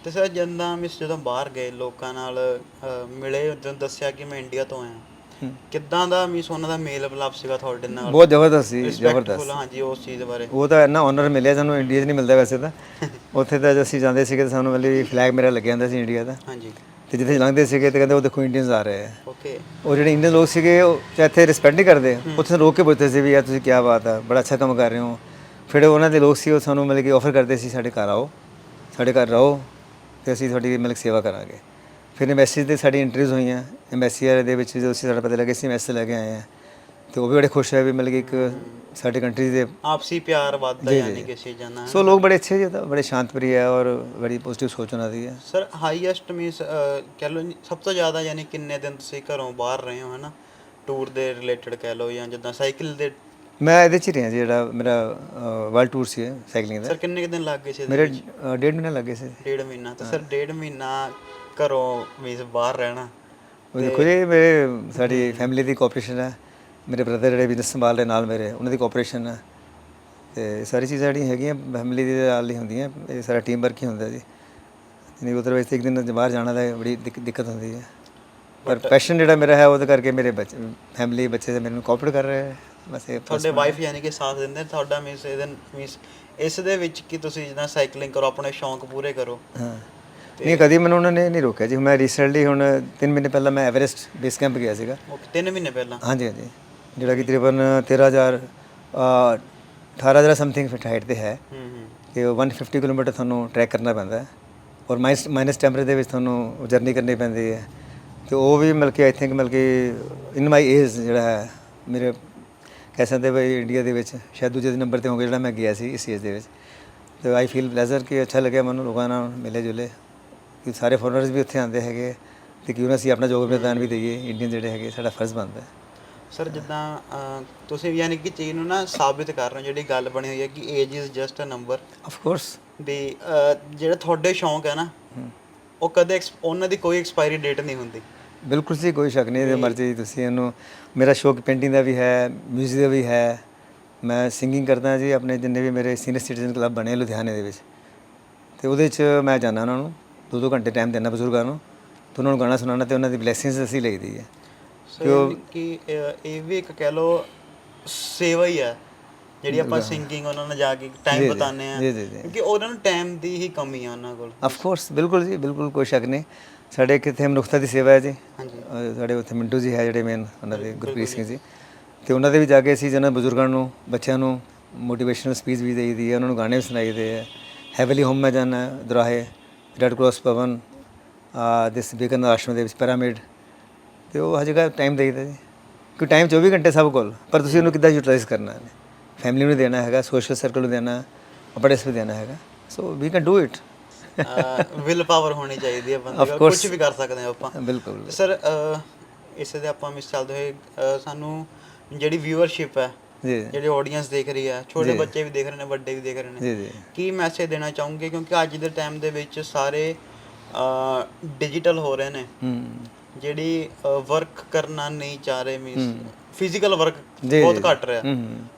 ਤੇ ਸਰ ਜਦੋਂ ਮਿਸ ਜਦੋਂ ਬਾਹਰ ਗਏ ਲੋਕਾਂ ਨਾਲ ਅਹ, ਮਿਲੇ ਜਦੋਂ ਦੱਸਿਆ ਕਿ ਮੈਂ ਇੰਡੀਆ ਤੋਂ ਆਇਆ। ਕਿੱਦਾਂ ਦਾ ਮਿਸ ਉਹਨਾਂ ਦਾ ਮੇਲ ਮਿਲਾਪ ਸੀਗਾ ਤੁਹਾਡੇ ਨਾਲ? ਬਹੁਤ ਜ਼ਬਰਦਸਤ ਸੀ ਜ਼ਬਰਦਸਤ। ਹਾਂਜੀ ਉਸ ਚੀਜ਼ ਬਾਰੇ। ਉਹ ਤਾਂ ਇੰਨਾ ਆਨਰ ਮਿਲਿਆ ਸਾਨੂੰ ਇੰਡੀਆ 'ਚ ਨਹੀਂ ਮਿਲਦਾ ਵੈਸੇ ਤਾਂ। ਉੱਥੇ ਤਾਂ ਜਦ ਅਸੀਂ ਜਾਂਦੇ ਸੀਗੇ ਤਾਂ ਸਾਨੂੰ ਮਤਲਬ ਫਲੈਗ ਮੇਰਾ ਲੱਗਿਆ ਹੁੰਦਾ ਸੀ ਇੰਡੀਆ ਦਾ। ਹਾਂਜੀ। ਤੇ ਜਿੱਥੇ ਲੰਘਦੇ ਸੀਗੇ ਤੇ ਕਹਿੰਦੇ ਉਹ ਦੇਖੋ ਇੰਡੀਅਨਸ ਆ ਰਹੇ ਆ। ਓਕੇ ਉਹ ਜਿਹੜੇ ਇੰਡੀਅਨ ਲੋਕ ਸੀਗੇ ਉਹ ਚਾਹੇ ਇੱਥੇ ਰਿਸਪੈਕਟ ਨਹੀਂ ਕਰਦੇ। ਉੱਥੇ ਰੋਕ ਕੇ ਪੁੱਛਦੇ ਸੀ ਵੀ ਯਾਰ ਤੁਸੀਂ ਕੀ ਬਾਤ ਆ ਬੜਾ ਅੱਛਾ ਕੰਮ ਕਰ ਰਹੇ ਹੋ। ਫਿਰ ਉਹਨਾਂ ਦੇ ਲੋਕ ਸੀ ਉਹ ਸਾਨੂੰ ਮਤਲਬ ਕਿ ਆਫਰ ਕਰਦੇ ਸੀ ਸਾਡੇ ਘਰ ਆਓ ਸਾਡੇ ਘਰ ਰਹੋ। ਤੇ ਅਸੀਂ ਤੁਹਾਡੀ ਮਤਲਬ ਸੇਵਾ ਕਰਾਂਗੇ। ਫਿਰ ਐਮਬੈਸੀ ਤੇ ਸਾਡੀ ਇੰਟਰਵਿਊਜ਼ ਹੋਈਆਂ। ਐਮਬੈਸੀ ਦੇ ਵਿੱਚ ਜਦੋਂ ਅਸੀਂ ਸਾਡਾ ਪਤਾ ਲੱਗਿਆ ਸੀ ਮੈਸੇਜ ਲੈ ਕੇ ਆਏ ਆ ਤੇ ਉਹ ਵੀ ਬੜੇ ਖੁਸ਼ ਹੋਏ ਵੀ ਮਤਲਬ ਕਿ ਇੱਕ ਸਾਡੇ ਕੰਟਰੀ ਦੇ ਆਪਸੀ ਪਿਆਰ ਵੱਧਦਾ ਯਾਨੀ ਜੀ। ਕਿ ਚੀਜ਼ਾਂ ਨਾਲ ਸੋ ਲੋਕ ਬੜੇ ਅੱਛੇ ਜੀ ਉਹ ਤਾਂ ਬੜੇ ਸ਼ਾਂਤ ਪ੍ਰਿय ਹੈ ਔਰ ਬੜੀ ਪੋਜ਼ਿਟਿਵ ਸੋਚ ਉਹਨਾਂ ਦੀ ਹੈ। ਸਰ ਹਾਈਐਸਟ ਮੀਨਸ ਕਹਿ ਲਓ ਜੀ, ਸਭ ਤੋਂ ਜ਼ਿਆਦਾ ਯਾਨੀ ਕਿੰਨੇ ਦਿਨ ਤੁਸੀਂ ਘਰੋਂ ਬਾਹਰ ਰਹੇ ਹੋ ਹਨਾ? ਟੂਰ ਦੇ ਰਿਲੇਟਡ ਕਹਿ ਲਓ ਜਾਂ ਜਿੱਦਾਂ ਸਾਈਕਲ ਦੇ ਮੈਂ ਇਹਦੇ ਚ ਹੀ ਰਿਹਾ ਜੀ ਜਿਹੜਾ ਮੇਰਾ ਵਰਲਡ ਟੂਰ ਸੀ ਸਾਈਕਲਿੰਗ ਦਾ। ਸਰ ਕਿੰਨੇ ਕੁ ਦਿਨ ਲੱਗ ਗਏ ਸੀ ਇਹਦੇ ਮੇਰੇ ਵਿੱਚ? ਅ, ਡੇਢ ਮਹੀਨੇ ਲੱਗੇ ਸੀ। ਡੇਢ ਮਹੀਨਾ। ਤੇ ਸਰ ਡੇਢ ਮਹੀਨਾ ਘਰੋਂ ਮੀਨਸ ਬਾਹਰ ਰਹਿਣਾ ਉਹ ਦੇਖੋ ਜੀ ਮੇਰੇ ਸਾਡੀ ਫੈਮਿਲੀ ਦੀ ਕੋਆਪਰੇਸ਼ਨ ਹੈ। ਮੇਰੇ ਬ੍ਰਦਰ ਜਿਹੜੇ ਬਿਜ਼ਨਸ ਸੰਭਾਲ ਰਹੇ ਨਾਲ ਮੇਰੇ ਉਹਨਾਂ ਦੀ ਕੋਆਪਰੇਸ਼ਨ ਹੈ। ਤੇ ਸਾਰੀ ਚੀਜ਼ਾਂ ਜਿਹੜੀਆਂ ਹੈਗੀਆਂ ਫੈਮਿਲੀ ਦੇ ਨਾਲ ਹੀ ਹੁੰਦੀਆਂ ਇਹ ਸਾਰਾ ਟੀਮ ਵਰਕ ਹੀ ਹੁੰਦਾ ਜੀ। ਨਹੀਂ ਉਧਰ ਵਿੱਚ ਇੱਕ ਦਿਨ ਬਾਹਰ ਜਾਣਾ ਦਾ ਬੜੀ ਦਿੱਕ- ਦਿੱਕਤ ਹੁੰਦੀ ਹੈ। ਪਰ ਪੈਸ਼ਨ ਜਿਹੜਾ ਮੇਰਾ ਹੈ ਉਹਦੇ ਕਰਕੇ ਮੇਰੇ ਬੱਚੇ ਫੈਮਿਲੀ ਬੱਚੇ ਮੈਨੂੰ ਕੋਆਪਰੇਟ ਕਰ ਰਹੇ ਹੈ। ਬਸ ਇਹ ਤੁਹਾਡੇ ਵਾਈਫ ਯਾਨੀ ਕਿ ਸਾਥ ਦਿੰਦੇ ਨੇ, ਤੁਹਾਡਾ ਮੀਨਸ ਇਹਦੇ ਮੀਨਸ ਇਸ ਦੇ ਵਿੱਚ ਕਿ ਤੁਸੀਂ ਜਿੱਦਾਂ ਸਾਈਕਲਿੰਗ ਕਰੋ ਆਪਣੇ ਸ਼ੌਂਕ ਪੂਰੇ ਕਰੋ। ਹਾਂ। ਨਹੀਂ ਕਦੀ ਮੈਨੂੰ ਉਹਨਾਂ ਨੇ ਨਹੀਂ ਰੋਕਿਆ ਜੀ। ਮੈਂ ਰੀਸੈਂਟਲੀ ਹੁਣ 3 ਮਹੀਨੇ ਪਹਿਲਾਂ ਮੈਂ ਐਵਰੈਸਟ ਬੇਸ ਕੈਂਪ ਗਿਆ ਸੀਗਾ। ਓਕੇ ਤਿੰਨ ਮਹੀਨੇ ਪਹਿਲਾਂ? ਹਾਂਜੀ ਹਾਂਜੀ। ਜਿਹੜਾ ਕਿ ਤਕਰੀਬਨ 13000 ਅ, 18000 ਸਮਥਿੰਗ ਫਿਟ ਹਾਈਟ ਤੇ ਹੈ। ਹੂੰ ਹੂੰ। ਉਹ 150 ਕਿਲੋਮੀਟਰ ਤੁਹਾਨੂੰ ਟਰੈਕ ਕਰਨਾ ਪੈਂਦਾ ਹੈ। ਔਰ ਮਾਈਨਸ ਮਾਈਨਸ ਟੈਂਪਰੇਚਰ ਦੇ ਵਿੱਚ ਤੁਹਾਨੂੰ ਜਰਨੀ ਕਰਨੀ ਪੈਂਦੀ ਹੈ। ਤੇ ਉਹ ਵੀ ਮਿਲ ਕੇ I think mill K in my age ਜਿਹੜਾ ਹੈ ਮੇਰੇ ਕਹਿ ਸਕਦੇ ਬਈ ਇੰਡੀਆ ਦੇ ਵਿੱਚ ਸ਼ਾਇਦ ਦੂਜੇ ਨੰਬਰ ਤੇ ਹੋਗੇ ਜਿਹੜਾ ਮੈਂ ਗਿਆ ਸੀ ਇਸ ਏਜ ਦੇ ਵਿੱਚ। ਤੇ ਆਈ ਫੀਲ ਪਲੇਜ਼ਰ ਕਿ ਅੱਛਾ ਲੱਗਿਆ ਮੈਨੂੰ ਲੋਕਾਂ ਨਾਲ ਮਿਲੇ ਜੁਲੇ। ਕਿ ਸਾਰੇ ਫੋਰਨਰਸ ਵੀ ਉੱਥੇ ਆਉਂਦੇ ਹੈਗੇ। ਤੇ ਕਿਉਂ ਨਾ ਅਸੀਂ ਆਪਣਾ ਯੋਗਦਾਨ ਵੀ ਦਈਏ ਇੰਡੀਅਨ ਜਿਹੜੇ ਹੈਗੇ ਸਾਡਾ ਫਰਜ਼ ਬਣਦਾ ਹੈ। ਸਰ ਜਿੱਦਾਂ ਤੁਸੀਂ ਯਾਨੀ ਕਿ ਚੀਜ਼ ਨੂੰ ਨਾ ਸਾਬਿਤ ਕਰ ਰਹੇ ਹੋ ਜਿਹੜੀ ਗੱਲ ਬਣੀ ਹੋਈ ਹੈ ਕਿ age is just a number of course ਵੀ ਜਿਹੜੇ ਤੁਹਾਡੇ ਸ਼ੌਂਕ ਹੈ ਨਾ ਉਹ ਕਦੇ ਉਹਨਾਂ ਦੀ ਕੋਈ ਐਕਸਪਾਇਰੀ ਡੇਟ ਨਹੀਂ ਹੁੰਦੀ। ਬਿਲਕੁਲ ਸੀ ਕੋਈ ਸ਼ੱਕ ਨਹੀਂ ਜੇ ਮਰਜ਼ੀ ਤੁਸੀਂ ਇਹਨੂੰ ਮੇਰਾ ਸ਼ੌਕ ਪੇਂਟਿੰਗ ਦਾ ਵੀ ਹੈ ਮਿਊਜ਼ਿਕ ਦਾ ਵੀ ਹੈ। ਮੈਂ ਸਿੰਗਿੰਗ ਕਰਦਾ ਜੀ ਆਪਣੇ ਜਿੰਨੇ ਵੀ ਮੇਰੇ ਸੀਨੀਅਰ ਸਿਟੀਜ਼ਨ ਕਲੱਬ ਬਣੇ ਲੁਧਿਆਣੇ ਦੇ ਵਿੱਚ। ਤੇ ਉਹਦੇ 'ਚ ਮੈਂ ਜਾਂਦਾ ਉਹਨਾਂ ਨੂੰ ਦੋ ਦੋ ਘੰਟੇ ਟਾਈਮ ਦੇਣਾ ਬਜ਼ੁਰਗਾਂ ਨੂੰ ਤੇ ਉਹਨਾਂ ਨੂੰ ਗਾਣਾ ਸੁਣਾਉਣਾ ਤੇ ਉਹਨਾਂ ਦੀ ਬਲੇਸਿੰਗਸ ਅਸੀਂ ਲਈਦੀ ਹੈ। ਸੋ ਕਿ ਇਹ ਵੀ ਇੱਕ ਕਹਿ ਲੋ ਸੇਵਾ ਹੀ ਹੈ ਜਿਹੜੀ ਆਪਾਂ ਸਿੰਗਿੰਗ ਉਹਨਾਂ ਨਾਲ ਜਾ ਕੇ ਟਾਈਮ ਬਤਾਉਂਦੇ ਆ। ਕਿਉਂਕਿ ਉਹਨਾਂ ਨੂੰ ਟਾਈਮ ਦੀ ਹੀ ਕਮੀ ਆ ਉਹਨਾਂ ਕੋਲ। ਆਫ ਕੋਰਸ ਬਿਲਕੁਲ ਜੀ ਬਿਲਕੁਲ ਕੋਈ ਸ਼ੱਕ ਨਹੀਂ। ਸਾਡੇ ਕਿੱਥੇ ਮਨੁੱਖਤਾ ਦੀ ਸੇਵਾ ਹੈ ਜੀ। ਹਾਂਜੀ। ਸਾਡੇ ਉੱਥੇ ਮਿੰਟੂ ਜੀ ਹੈ ਜਿਹੜੇ ਮੇਨ ਉਹਨਾਂ ਦੇ ਗੁਰਪ੍ਰੀਤ ਸਿੰਘ ਜੀ। ਤੇ ਉਹਨਾਂ ਦੇ ਵੀ ਜਾ ਕੇ ਅਸੀਂ ਜਿਹਨਾਂ ਬਜ਼ੁਰਗਾਂ ਨੂੰ ਬੱਚਿਆਂ ਨੂੰ ਮੋਟੀਵੇਸ਼ਨਲ ਸਪੀਚ ਵੀ ਦੇਈਦੀ ਹੈ ਉਹਨਾਂ ਨੂੰ ਗਾਣੇ ਵੀ ਸੁਣਾਈਦੇ ਹੈ। ਹੈਵਲੀ ਹੋਮ ਮੈਂ ਜਾਣਾ ਦੁਰਾਹੇ ਰੈਡ ਕ੍ਰਾਸ ਭਵਨ ਦਿਸ ਵਿਕਨ ਆਸ਼ਰਮ ਦੇ ਵਿੱਚ ਪਿਰਾਮਿਡ ਤੇ ਉਹ ਹਰ ਜਗ੍ਹਾ ਟਾਈਮ ਦੇਈਦਾ ਜੀ। ਕਿ ਟਾਈਮ 24 ਘੰਟੇ ਸਭ ਕੋਲ ਪਰ ਤੁਸੀਂ ਉਹਨੂੰ ਕਿੱਦਾਂ ਯੂਟਿਲਾਈਜ਼ ਕਰਨਾ ਹੈ? ਫੈਮਿਲੀ ਨੂੰ ਦੇਣਾ ਹੈਗਾ ਸੋਸ਼ਲ ਸਰਕਲ ਨੂੰ ਦੇਣਾ ਆਪਣੇ ਇਸ ਵੀ ਦੇਣਾ ਹੈਗਾ। So we can do it will power ਹੋਣੀ ਚਾਹੀਦੀ ਹੈ ਬੰਦੇ ਕੋਲ. ਕੁਝ ਵੀ ਕਰ ਸਕਦੇ ਆ ਆਪਾਂ। ਬਿਲਕੁਲ ਸਰ ਇਸੇ ਦੇ ਆਪਾਂ ਮਿਸ ਚੱਲਦੇ ਹੋਏ ਸਾਨੂੰ ਜਿਹੜੀ ਵਿਊਅਰਸ਼ਿਪ ਹੈ ਜੀ। ਜਿਹੜੀ ਆਡੀਅנס ਦੇਖ ਰਹੀ ਹੈ ਛੋਟੇ ਬੱਚੇ ਵੀ ਦੇਖ ਰਹੇ ਨੇ ਵੱਡੇ ਵੀ ਦੇਖ ਰਹੇ ਨੇ ਕੀ ਮੈਸੇਜ ਦੇਣਾ ਚਾਹੋਗੇ? ਕਿਉਂਕਿ ਅੱਜ ਦੇ ਟਾਈਮ ਦੇ ਵਿੱਚ ਸਾਰੇ ਡਿਜੀਟਲ ਹੋ ਰਹੇ ਨੇ। ਹੂੰ। ਜਿਹੜੀ ਵਰਕ ਕਰਨਾ ਨਹੀਂ ਚਾਹ ਰਹੇ ਮੀਨਸ ਫਿਜ਼ੀਕਲ ਵਰਕ ਬਹੁਤ। ਘਟ ਰਿਹਾ।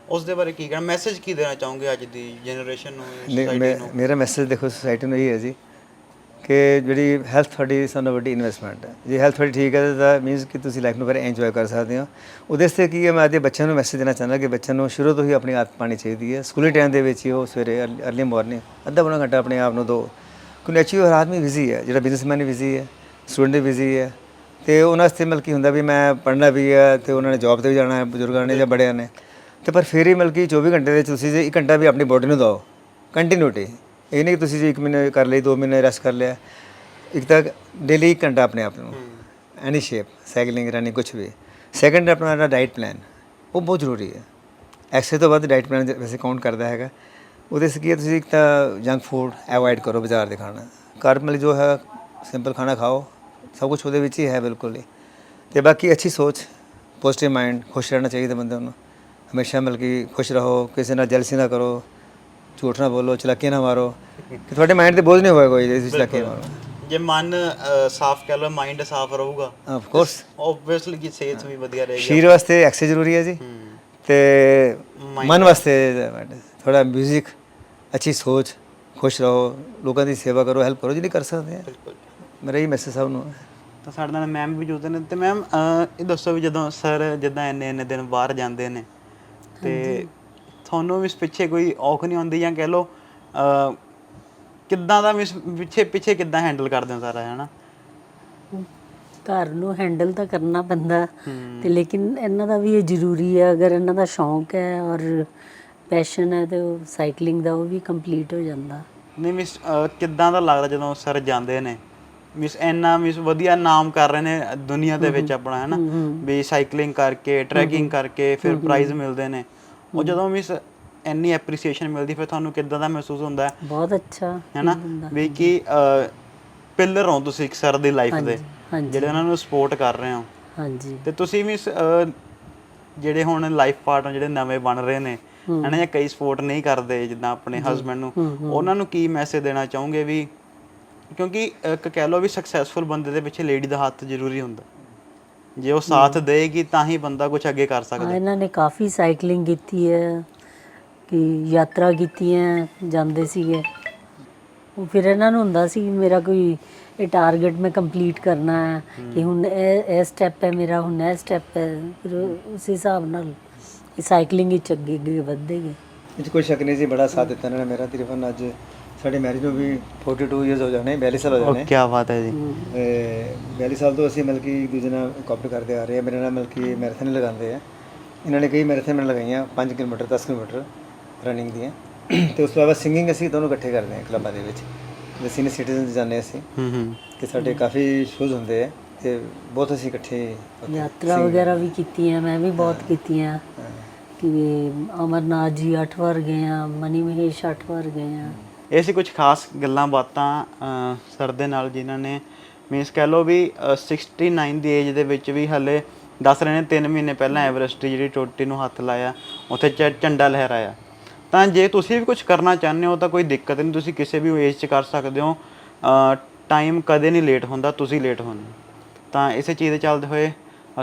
ਉਸ ਦੇ ਬਾਰੇ ਕੀ ਕਹਿਣਾ? ਮੈਸੇਜ ਕੀ ਦੇਣਾ ਚਾਹੋਗੇ ਅੱਜ ਦੀ ਜਨਰੇਸ਼ਨ ਨੂੰ ਮੈਂ ਨੂੰ? ਮੇਰਾ ਮੈਸੇਜ ਦੇਖੋ ਸੋਸਾਇਟੀ ਨੂੰ ਇਹ ਹੈ ਜੀ ਕਿ ਜਿਹੜੀ ਹੈਲਥ ਤੁਹਾਡੀ ਸਭ ਤੋਂ ਵੱਡੀ ਇਨਵੈਸਟਮੈਂਟ ਹੈ। ਜੇ ਹੈਲਥ ਤੁਹਾਡੀ ਠੀਕ ਹੈ ਤਾਂ ਮੀਨਸ ਕਿ ਤੁਸੀਂ ਲਾਈਫ ਨੂੰ ਬੜਾ ਇੰਜੋਏ ਕਰ ਸਕਦੇ ਹੋ। ਉਹਦੇ ਵਾਸਤੇ ਕੀ ਹੈ ਮੈਂ ਅੱਜ ਬੱਚਿਆਂ ਨੂੰ ਮੈਸੇਜ ਦੇਣਾ ਚਾਹੁੰਦਾ ਕਿ ਬੱਚਿਆਂ ਨੂੰ ਸ਼ੁਰੂ ਤੋਂ ਹੀ ਆਪਣੀ ਆਦਤ ਪਾਣੀ ਚਾਹੀਦੀ ਹੈ। ਸਕੂਲੀ ਟਾਈਮ ਦੇ ਵਿੱਚ ਹੀ ਉਹ ਸਵੇਰੇ ਅਰਲੀ ਮਾਰਨਿੰਗ ਅੱਧਾ ਪੌਣਾ ਘੰਟਾ ਆਪਣੇ ਆਪ ਨੂੰ ਦਿਓ ਕਿਉਂਕਿ ਐਕਚੁਅਲੀ ਹਰ ਆਦਮੀ ਬਿਜ਼ੀ ਹੈ ਜਿਹੜਾ ਬਿਜ਼ਨਸਮੈਨ ਵੀ ਬਿਜ਼ੀ ਹੈ ਸਟੂਡੈਂਟ ਵੀ ਬਿਜ਼ੀ ਹੈ ਤੇ ਉਹਨਾਂ ਵਾਸਤੇ ਮਤਲਬ ਕੀ ਹੁੰਦਾ ਵੀ ਮੈਂ ਪੜ੍ਹਨਾ ਵੀ ਹੈ ਤੇ ਉਹਨਾਂ ਨੇ ਜੌਬ ਤੇ ਵੀ ਜਾਣਾ ਹੈ ਬਜ਼ੁਰਗਾਂ ਨੇ ਜਾਂ ਬੜਿਆਂ ਨੇ। ਤੇ ਪਰ ਫਿਰ ਹੀ ਮਤਲਬ ਕਿ 24 ਘੰਟੇ ਦੇ ਵਿੱਚ ਤੁਸੀਂ ਜੇ 1 ਘੰਟਾ ਵੀ ਆਪਣੀ ਬੋਡੀ ਨੂੰ ਦਿਓ ਕੰਟੀਨਿਊਟੀ ਇਹ ਨਹੀਂ ਕਿ ਤੁਸੀਂ ਜੇ 1 ਮਹੀਨੇ ਕਰ ਲਈ 2 ਮਹੀਨੇ ਰੈਸਟ ਕਰ ਲਿਆ। ਇੱਕ ਤਾਂ ਡੇਲੀ 1 ਘੰਟਾ ਆਪਣੇ ਆਪ ਨੂੰ। ਐਨੀ ਸ਼ੇਪ ਸਾਈਕਲਿੰਗ ਰਨਿੰਗ ਕੁਝ ਵੀ। ਸੈਕੰਡ ਆਪਣਾ ਡਾਈਟ ਪਲਾਨ ਉਹ ਬਹੁਤ ਜ਼ਰੂਰੀ ਹੈ। ਐਕਸਰਸਾਈਜ਼ ਤੋਂ ਬਾਅਦ ਡਾਈਟ ਪਲਾਨ ਵੈਸੇ ਕਾਊਂਟ ਕਰਦਾ ਹੈਗਾ। ਉਹਦੇ ਸੇ ਕੀ ਤੁਸੀਂ ਇੱਕ ਤਾਂ ਜੰਕ ਫੂਡ ਅਵੋਇਡ ਕਰੋ ਬਾਜ਼ਾਰ ਦੇ ਖਾਣਾ। ਘਰ ਮਿਲ ਜੋ ਹੈ ਸਿੰਪਲ ਖਾਣਾ ਖਾਓ। ਸਭ ਕੁਝ ਉਹਦੇ ਵਿੱਚ ਹੀ ਹੈ ਬਿਲਕੁਲ ਹੀ। ਤੇ ਬਾਕੀ ਅੱਛੀ ਸੋਚ ਪੋਜ਼ਿਟਿਵ ਮਾਈਂਡ ਖੁਸ਼ ਰਹਿਣਾ ਚਾਹੀਦਾ ਬੰਦੇ ਨੂੰ। ਹਮੇਸ਼ਾ ਮਤਲਬ ਕਿ ਖੁਸ਼ ਰਹੋ ਕਿਸੇ ਨਾਲ ਜੈਲਸੀ ਨਾ ਕਰੋ ਝੂਠ ਨਾ ਬੋਲੋ ਚਲਾਕੀ ਨਾ ਮਾਰੋ। ਕਿ ਤੁਹਾਡੇ ਮਾਈਂਡ ਤੇ ਬੋਝ ਨਹੀਂ ਹੋਏਗਾ ਕੋਈ ਤੁਸੀਂ ਚਲਾਕੀ ਮਾਰੋ ਜੇ ਮਨ ਸਾਫ਼ ਕਰ ਲਓ ਮਾਈਂਡ ਸਾਫ਼ ਰਹੂਗਾ ਆਫ ਕੋਰਸ ਆਬਵੀਅਸਲੀ ਕਿ ਸਿਹਤ ਵੀ ਵਧੀਆ ਰਹੇਗੀ। ਸ਼ਰੀਰ ਵਾਸਤੇ ਐਕਸਰਸਾਈਜ਼ ਜ਼ਰੂਰੀ ਹੈ ਜੀ। ਤੇ ਮਨ ਵਾਸਤੇ। ਥੋੜਾ 뮤직 ਅੱਛੀ ਸੋਚ ਖੁਸ਼ ਰਹੋ ਲੋਕਾਂ ਦੀ ਸੇਵਾ ਕਰੋ ਹੈਲਪ ਕਰੋ ਜਿਹੜੀ ਕਰ ਸਕਦੇ ਆ। ਬਿਲਕੁਲ। ਮੇਰਾ ਇਹ ਮੈਸੇਜ ਸਭ ਨੂੰ ਹੈ ਤਾਂ ਸਾਡੇ ਨਾਲ ਮੈਮ ਵੀ ਜੁੜਦੇ ਨੇ। ਤੇ ਮੈਮ ਇਹ ਦੱਸੋ ਵੀ ਜਦੋਂ ਸਰ ਜਿੱਦਾਂ ਇੰਨੇ ਇੰਨੇ ਦਿਨ ਬਾਹਰ ਜਾਂਦੇ ਨੇ ਤੇ ਤੁਹਾਨੂੰ ਵੀ ਪਿੱਛੇ ਕੋਈ ਔਖ ਨਹੀਂ ਆਉਂਦੀ ਜਾਂ ਕਹਿ ਲਓ ਕਿੱਦਾਂ ਦਾ ਵੀ ਪਿੱਛੇ ਪਿੱਛੇ ਕਿੱਦਾਂ ਹੈਂਡਲ ਕਰਦੇ ਹੋ ਸਾਰਾ ਹੈ ਨਾ ਘਰ ਨੂੰ ਹੈਂਡਲ ਤਾਂ ਕਰਨਾ ਪੈਂਦਾ। ਤੇ ਲੇਕਿਨ ਇਹਨਾਂ ਦਾ ਵੀ ਇਹ ਜ਼ਰੂਰੀ ਹੈ ਅਗਰ ਇਹਨਾਂ ਦਾ ਸ਼ੌਂਕ ਹੈ ਔਰ ਪੈਸ਼ਨ ਹੈ ਤੇ ਉਹ ਸਾਈਕਲਿੰਗ ਦਾ ਉਹ ਵੀ ਕੰਪਲੀਟ ਹੋ ਜਾਂਦਾ। ਨਹੀਂ ਮਿਸ ਕਿੱਦਾਂ ਦਾ ਲੱਗਦਾ ਜਦੋਂ ਸਰ ਜਾਂਦੇ ਨੇ? ਮਿਸ ਇੰਨਾ ਮਿਸ ਵਧੀਆ ਨਾਮ ਕਰ ਰਹੇ ਨੇ ਦੁਨੀਆ ਦੇ ਵਿੱਚ ਆਪਣਾ ਹੈ ਨਾ ਵੀ ਸਾਈਕਲਿੰਗ ਕਰਕੇ ਟਰੈਕਿੰਗ ਕਰਕੇ ਫਿਰ ਪ੍ਰਾਈਜ਼ ਮਿਲਦੇ ਨੇ। ਉਹ ਜਦੋਂ ਮਿਸ ਇੰਨੀ ਐਪਰੀਸੀਏਸ਼ਨ ਮਿਲਦੀ ਫਿਰ ਤੁਹਾਨੂੰ ਕਿੱਦਾਂ ਦਾ ਮਹਿਸੂਸ ਹੁੰਦਾ? ਹੈ ਬਹੁਤ ਅੱਛਾ ਹੈ ਨਾ ਵੀ ਕਿ ਪਿਲਰ ਹੋ ਤੁਸੀਂ ਇੱਕ ਸਰ ਦੀ ਲਾਈਫ ਦੇ ਜਿਹੜੇ ਉਹਨਾਂ ਨੂੰ ਸਪੋਰਟ ਕਰ ਰਹੇ ਹੋ। ਹਾਂਜੀ। ਤੇ ਤੁਸੀਂ ਵੀ ਜਿਹੜੇ ਹੁਣ ਲਾਈਫ ਪਾਰਟਨਰ ਜਿਹੜੇ ਨਵੇਂ ਬਣ ਰਹੇ ਨੇ ਹਨਾ ਜਾਂ ਕਈ ਸਪੋਰਟ ਨਹੀਂ ਕਰਦੇ ਜਿੱਦਾਂ ਆਪਣੇ ਹਸਬੰਡ ਨੂੰ ਉਹਨਾਂ ਨੂੰ ਕੀ ਮੈਸੇਜ ਦੇਣਾ ਚਾਹੋਗੇ ਵੀ ਕਿਉਂਕਿ ਇੱਕ ਕਹਿ ਲਓ ਵੀ ਸਕਸੈਸਫੁਲ ਬੰਦੇ ਦੇ ਪਿੱਛੇ ਲੇਡੀ ਦਾ ਹੱਥ ਜ਼ਰੂਰੀ ਹੁੰਦਾ। ਜੇ ਉਹ ਸਾਥ ਦੇਗੀ ਤਾਂ ਹੀ ਬੰਦਾ ਕੁਝ ਅੱਗੇ ਕਰ ਸਕਦਾ। ਹਾਂ ਇਹਨਾਂ ਨੇ ਕਾਫੀ ਸਾਈਕਲਿੰਗ ਕੀਤੀ ਹੈ ਕਿ ਯਾਤਰਾ ਕੀਤੀਆਂ ਜਾਂਦੇ ਸੀਗੇ। ਉਹ ਫਿਰ ਇਹਨਾਂ ਨੂੰ ਹੁੰਦਾ ਸੀ ਮੇਰਾ ਕੋਈ ਇਹ ਟਾਰਗੇਟ ਮੈਂ ਕੰਪਲੀਟ ਕਰਨਾ ਹੈ ਕਿ ਹੁਣ ਇਹ ਇਹ ਸਟੈਪ ਹੈ ਮੇਰਾ ਹੁਣ ਇਹ ਸਟੈਪ ਹੈ। ਫਿਰ ਉਸ ਹਿਸਾਬ ਨਾਲ ਇਹ ਸਾਈਕਲਿੰਗ ਵਿੱਚ ਅੱਗੇ ਅੱਗੇ ਵੱਧਦੇ ਗਏ। ਇਹ 'ਚ ਕੋਈ ਸ਼ੱਕ ਨਹੀਂ ਜੀ ਬੜਾ ਸਾਥ ਦਿੱਤਾ ਇਹਨਾਂ ਨੇ ਮੇਰਾ ਤਕਰੀਬਨ ਅੱਜ ਸਾਡੇ ਮੈਰਿਜ ਨੂੰ ਵੀ 42 ਇਅਰਸ ਹੋ ਜਾਣੇ 42 ਸਾਲ ਹੋ ਜਾਣੇ। ਕੀ ਬਾਤ ਹੈ ਜੀ। ਤੇ 42 ਸਾਲ ਤੋਂ ਅਸੀਂ ਮਤਲਬ ਕਿ ਇੱਕ ਦੂਜੇ ਨਾਲ ਕੋਆਪਰੇਟ ਕਰਦੇ ਆ ਰਹੇ ਆ। ਮੇਰੇ ਨਾਲ ਮਤਲਬ ਕਿ ਮੈਰਾਥਨ ਲਗਾਉਂਦੇ ਆ। ਇਹਨਾਂ ਨੇ ਕਈ ਮੈਰਾਥਨ ਮੈਨੂੰ ਲਗਾਈਆਂ 5 ਕਿਲੋਮੀਟਰ 10 ਕਿਲੋਮੀਟਰ ਰਨਿੰਗ ਦੀਆਂ। ਤੇ ਉਸ ਤੋਂ ਬਾਅਦ ਸਿੰਗਿੰਗ ਅਸੀਂ ਦੋਨੋਂ ਇਕੱਠੇ ਕਰਦੇ ਆ ਕਲੱਬਾਂ ਦੇ ਵਿੱਚ। ਜਿਵੇਂ ਸੀਨੀਅਰ ਸਿਟੀਜ਼ਨ ਜਾਂਦੇ ਅਸੀਂ। ਹੂੰ ਹੂੰ। ਕਿ ਸਾਡੇ ਕਾਫੀ ਸ਼ੋਜ਼ ਹੁੰਦੇ ਆ ਤੇ ਬਹੁਤ ਅਸੀਂ ਇਕੱਠੇ ਯਾਤਰਾ ਵਗੈਰਾ ਵੀ ਕੀਤੀਆਂ ਮੈਂ ਵੀ ਬਹੁਤ ਕੀਤੀਆਂ। ਹਾਂ। ਕਿ ਅਮਰਨਾਥ ਜੀ 8 ਵਾਰ ਗਏ ਆ ਮਨੀ ਮਹੇਸ਼ 8 ਵਾਰ ਗਏ ਆ। ਇਹ ਸੀ ਕੁਝ ਖਾਸ ਗੱਲਾਂ ਬਾਤਾਂ ਸਰ ਦੇ ਨਾਲ ਜਿਨ੍ਹਾਂ ਨੇ ਮੀਨਸ ਕਹਿ ਲਓ ਵੀ ਅ, 69 ਦੀ ਏਜ ਦੇ ਵਿੱਚ ਵੀ ਹਲੇ ਦੱਸ ਰਹੇ ਨੇ 3 ਮਹੀਨੇ ਪਹਿਲਾਂ ਐਵਰੈਸਟ ਦੀ ਜਿਹੜੀ ਚੋਟੀ ਨੂੰ ਹੱਥ ਲਾਇਆ ਉੱਥੇ ਝ- ਝੰਡਾ ਲਹਿਰਾਇਆ। ਤਾਂ ਜੇ ਤੁਸੀਂ ਵੀ ਕੁਝ ਕਰਨਾ ਚਾਹੁੰਦੇ ਹੋ ਤਾਂ ਕੋਈ ਦਿੱਕਤ ਨਹੀਂ ਤੁਸੀਂ ਕਿਸੇ ਵੀ ਏਜ 'ਚ ਕਰ ਸਕਦੇ ਹੋ। ਟਾਈਮ ਕਦੇ ਨਹੀਂ ਲੇਟ ਹੁੰਦਾ ਤੁਸੀਂ ਲੇਟ ਹੋਣਾ। ਤਾਂ ਇਸੇ ਚੀਜ਼ ਦੇ ਚੱਲਦੇ ਹੋਏ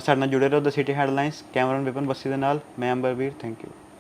ਸਾਡੇ ਨਾਲ ਜੁੜੇ ਰਹੋ the city headlines cameraman Vipan Bassi ਦੇ ਨਾਲ ਮੈਂ ਅੰਬਰਵੀਰ ਥੈਂਕ ਯੂ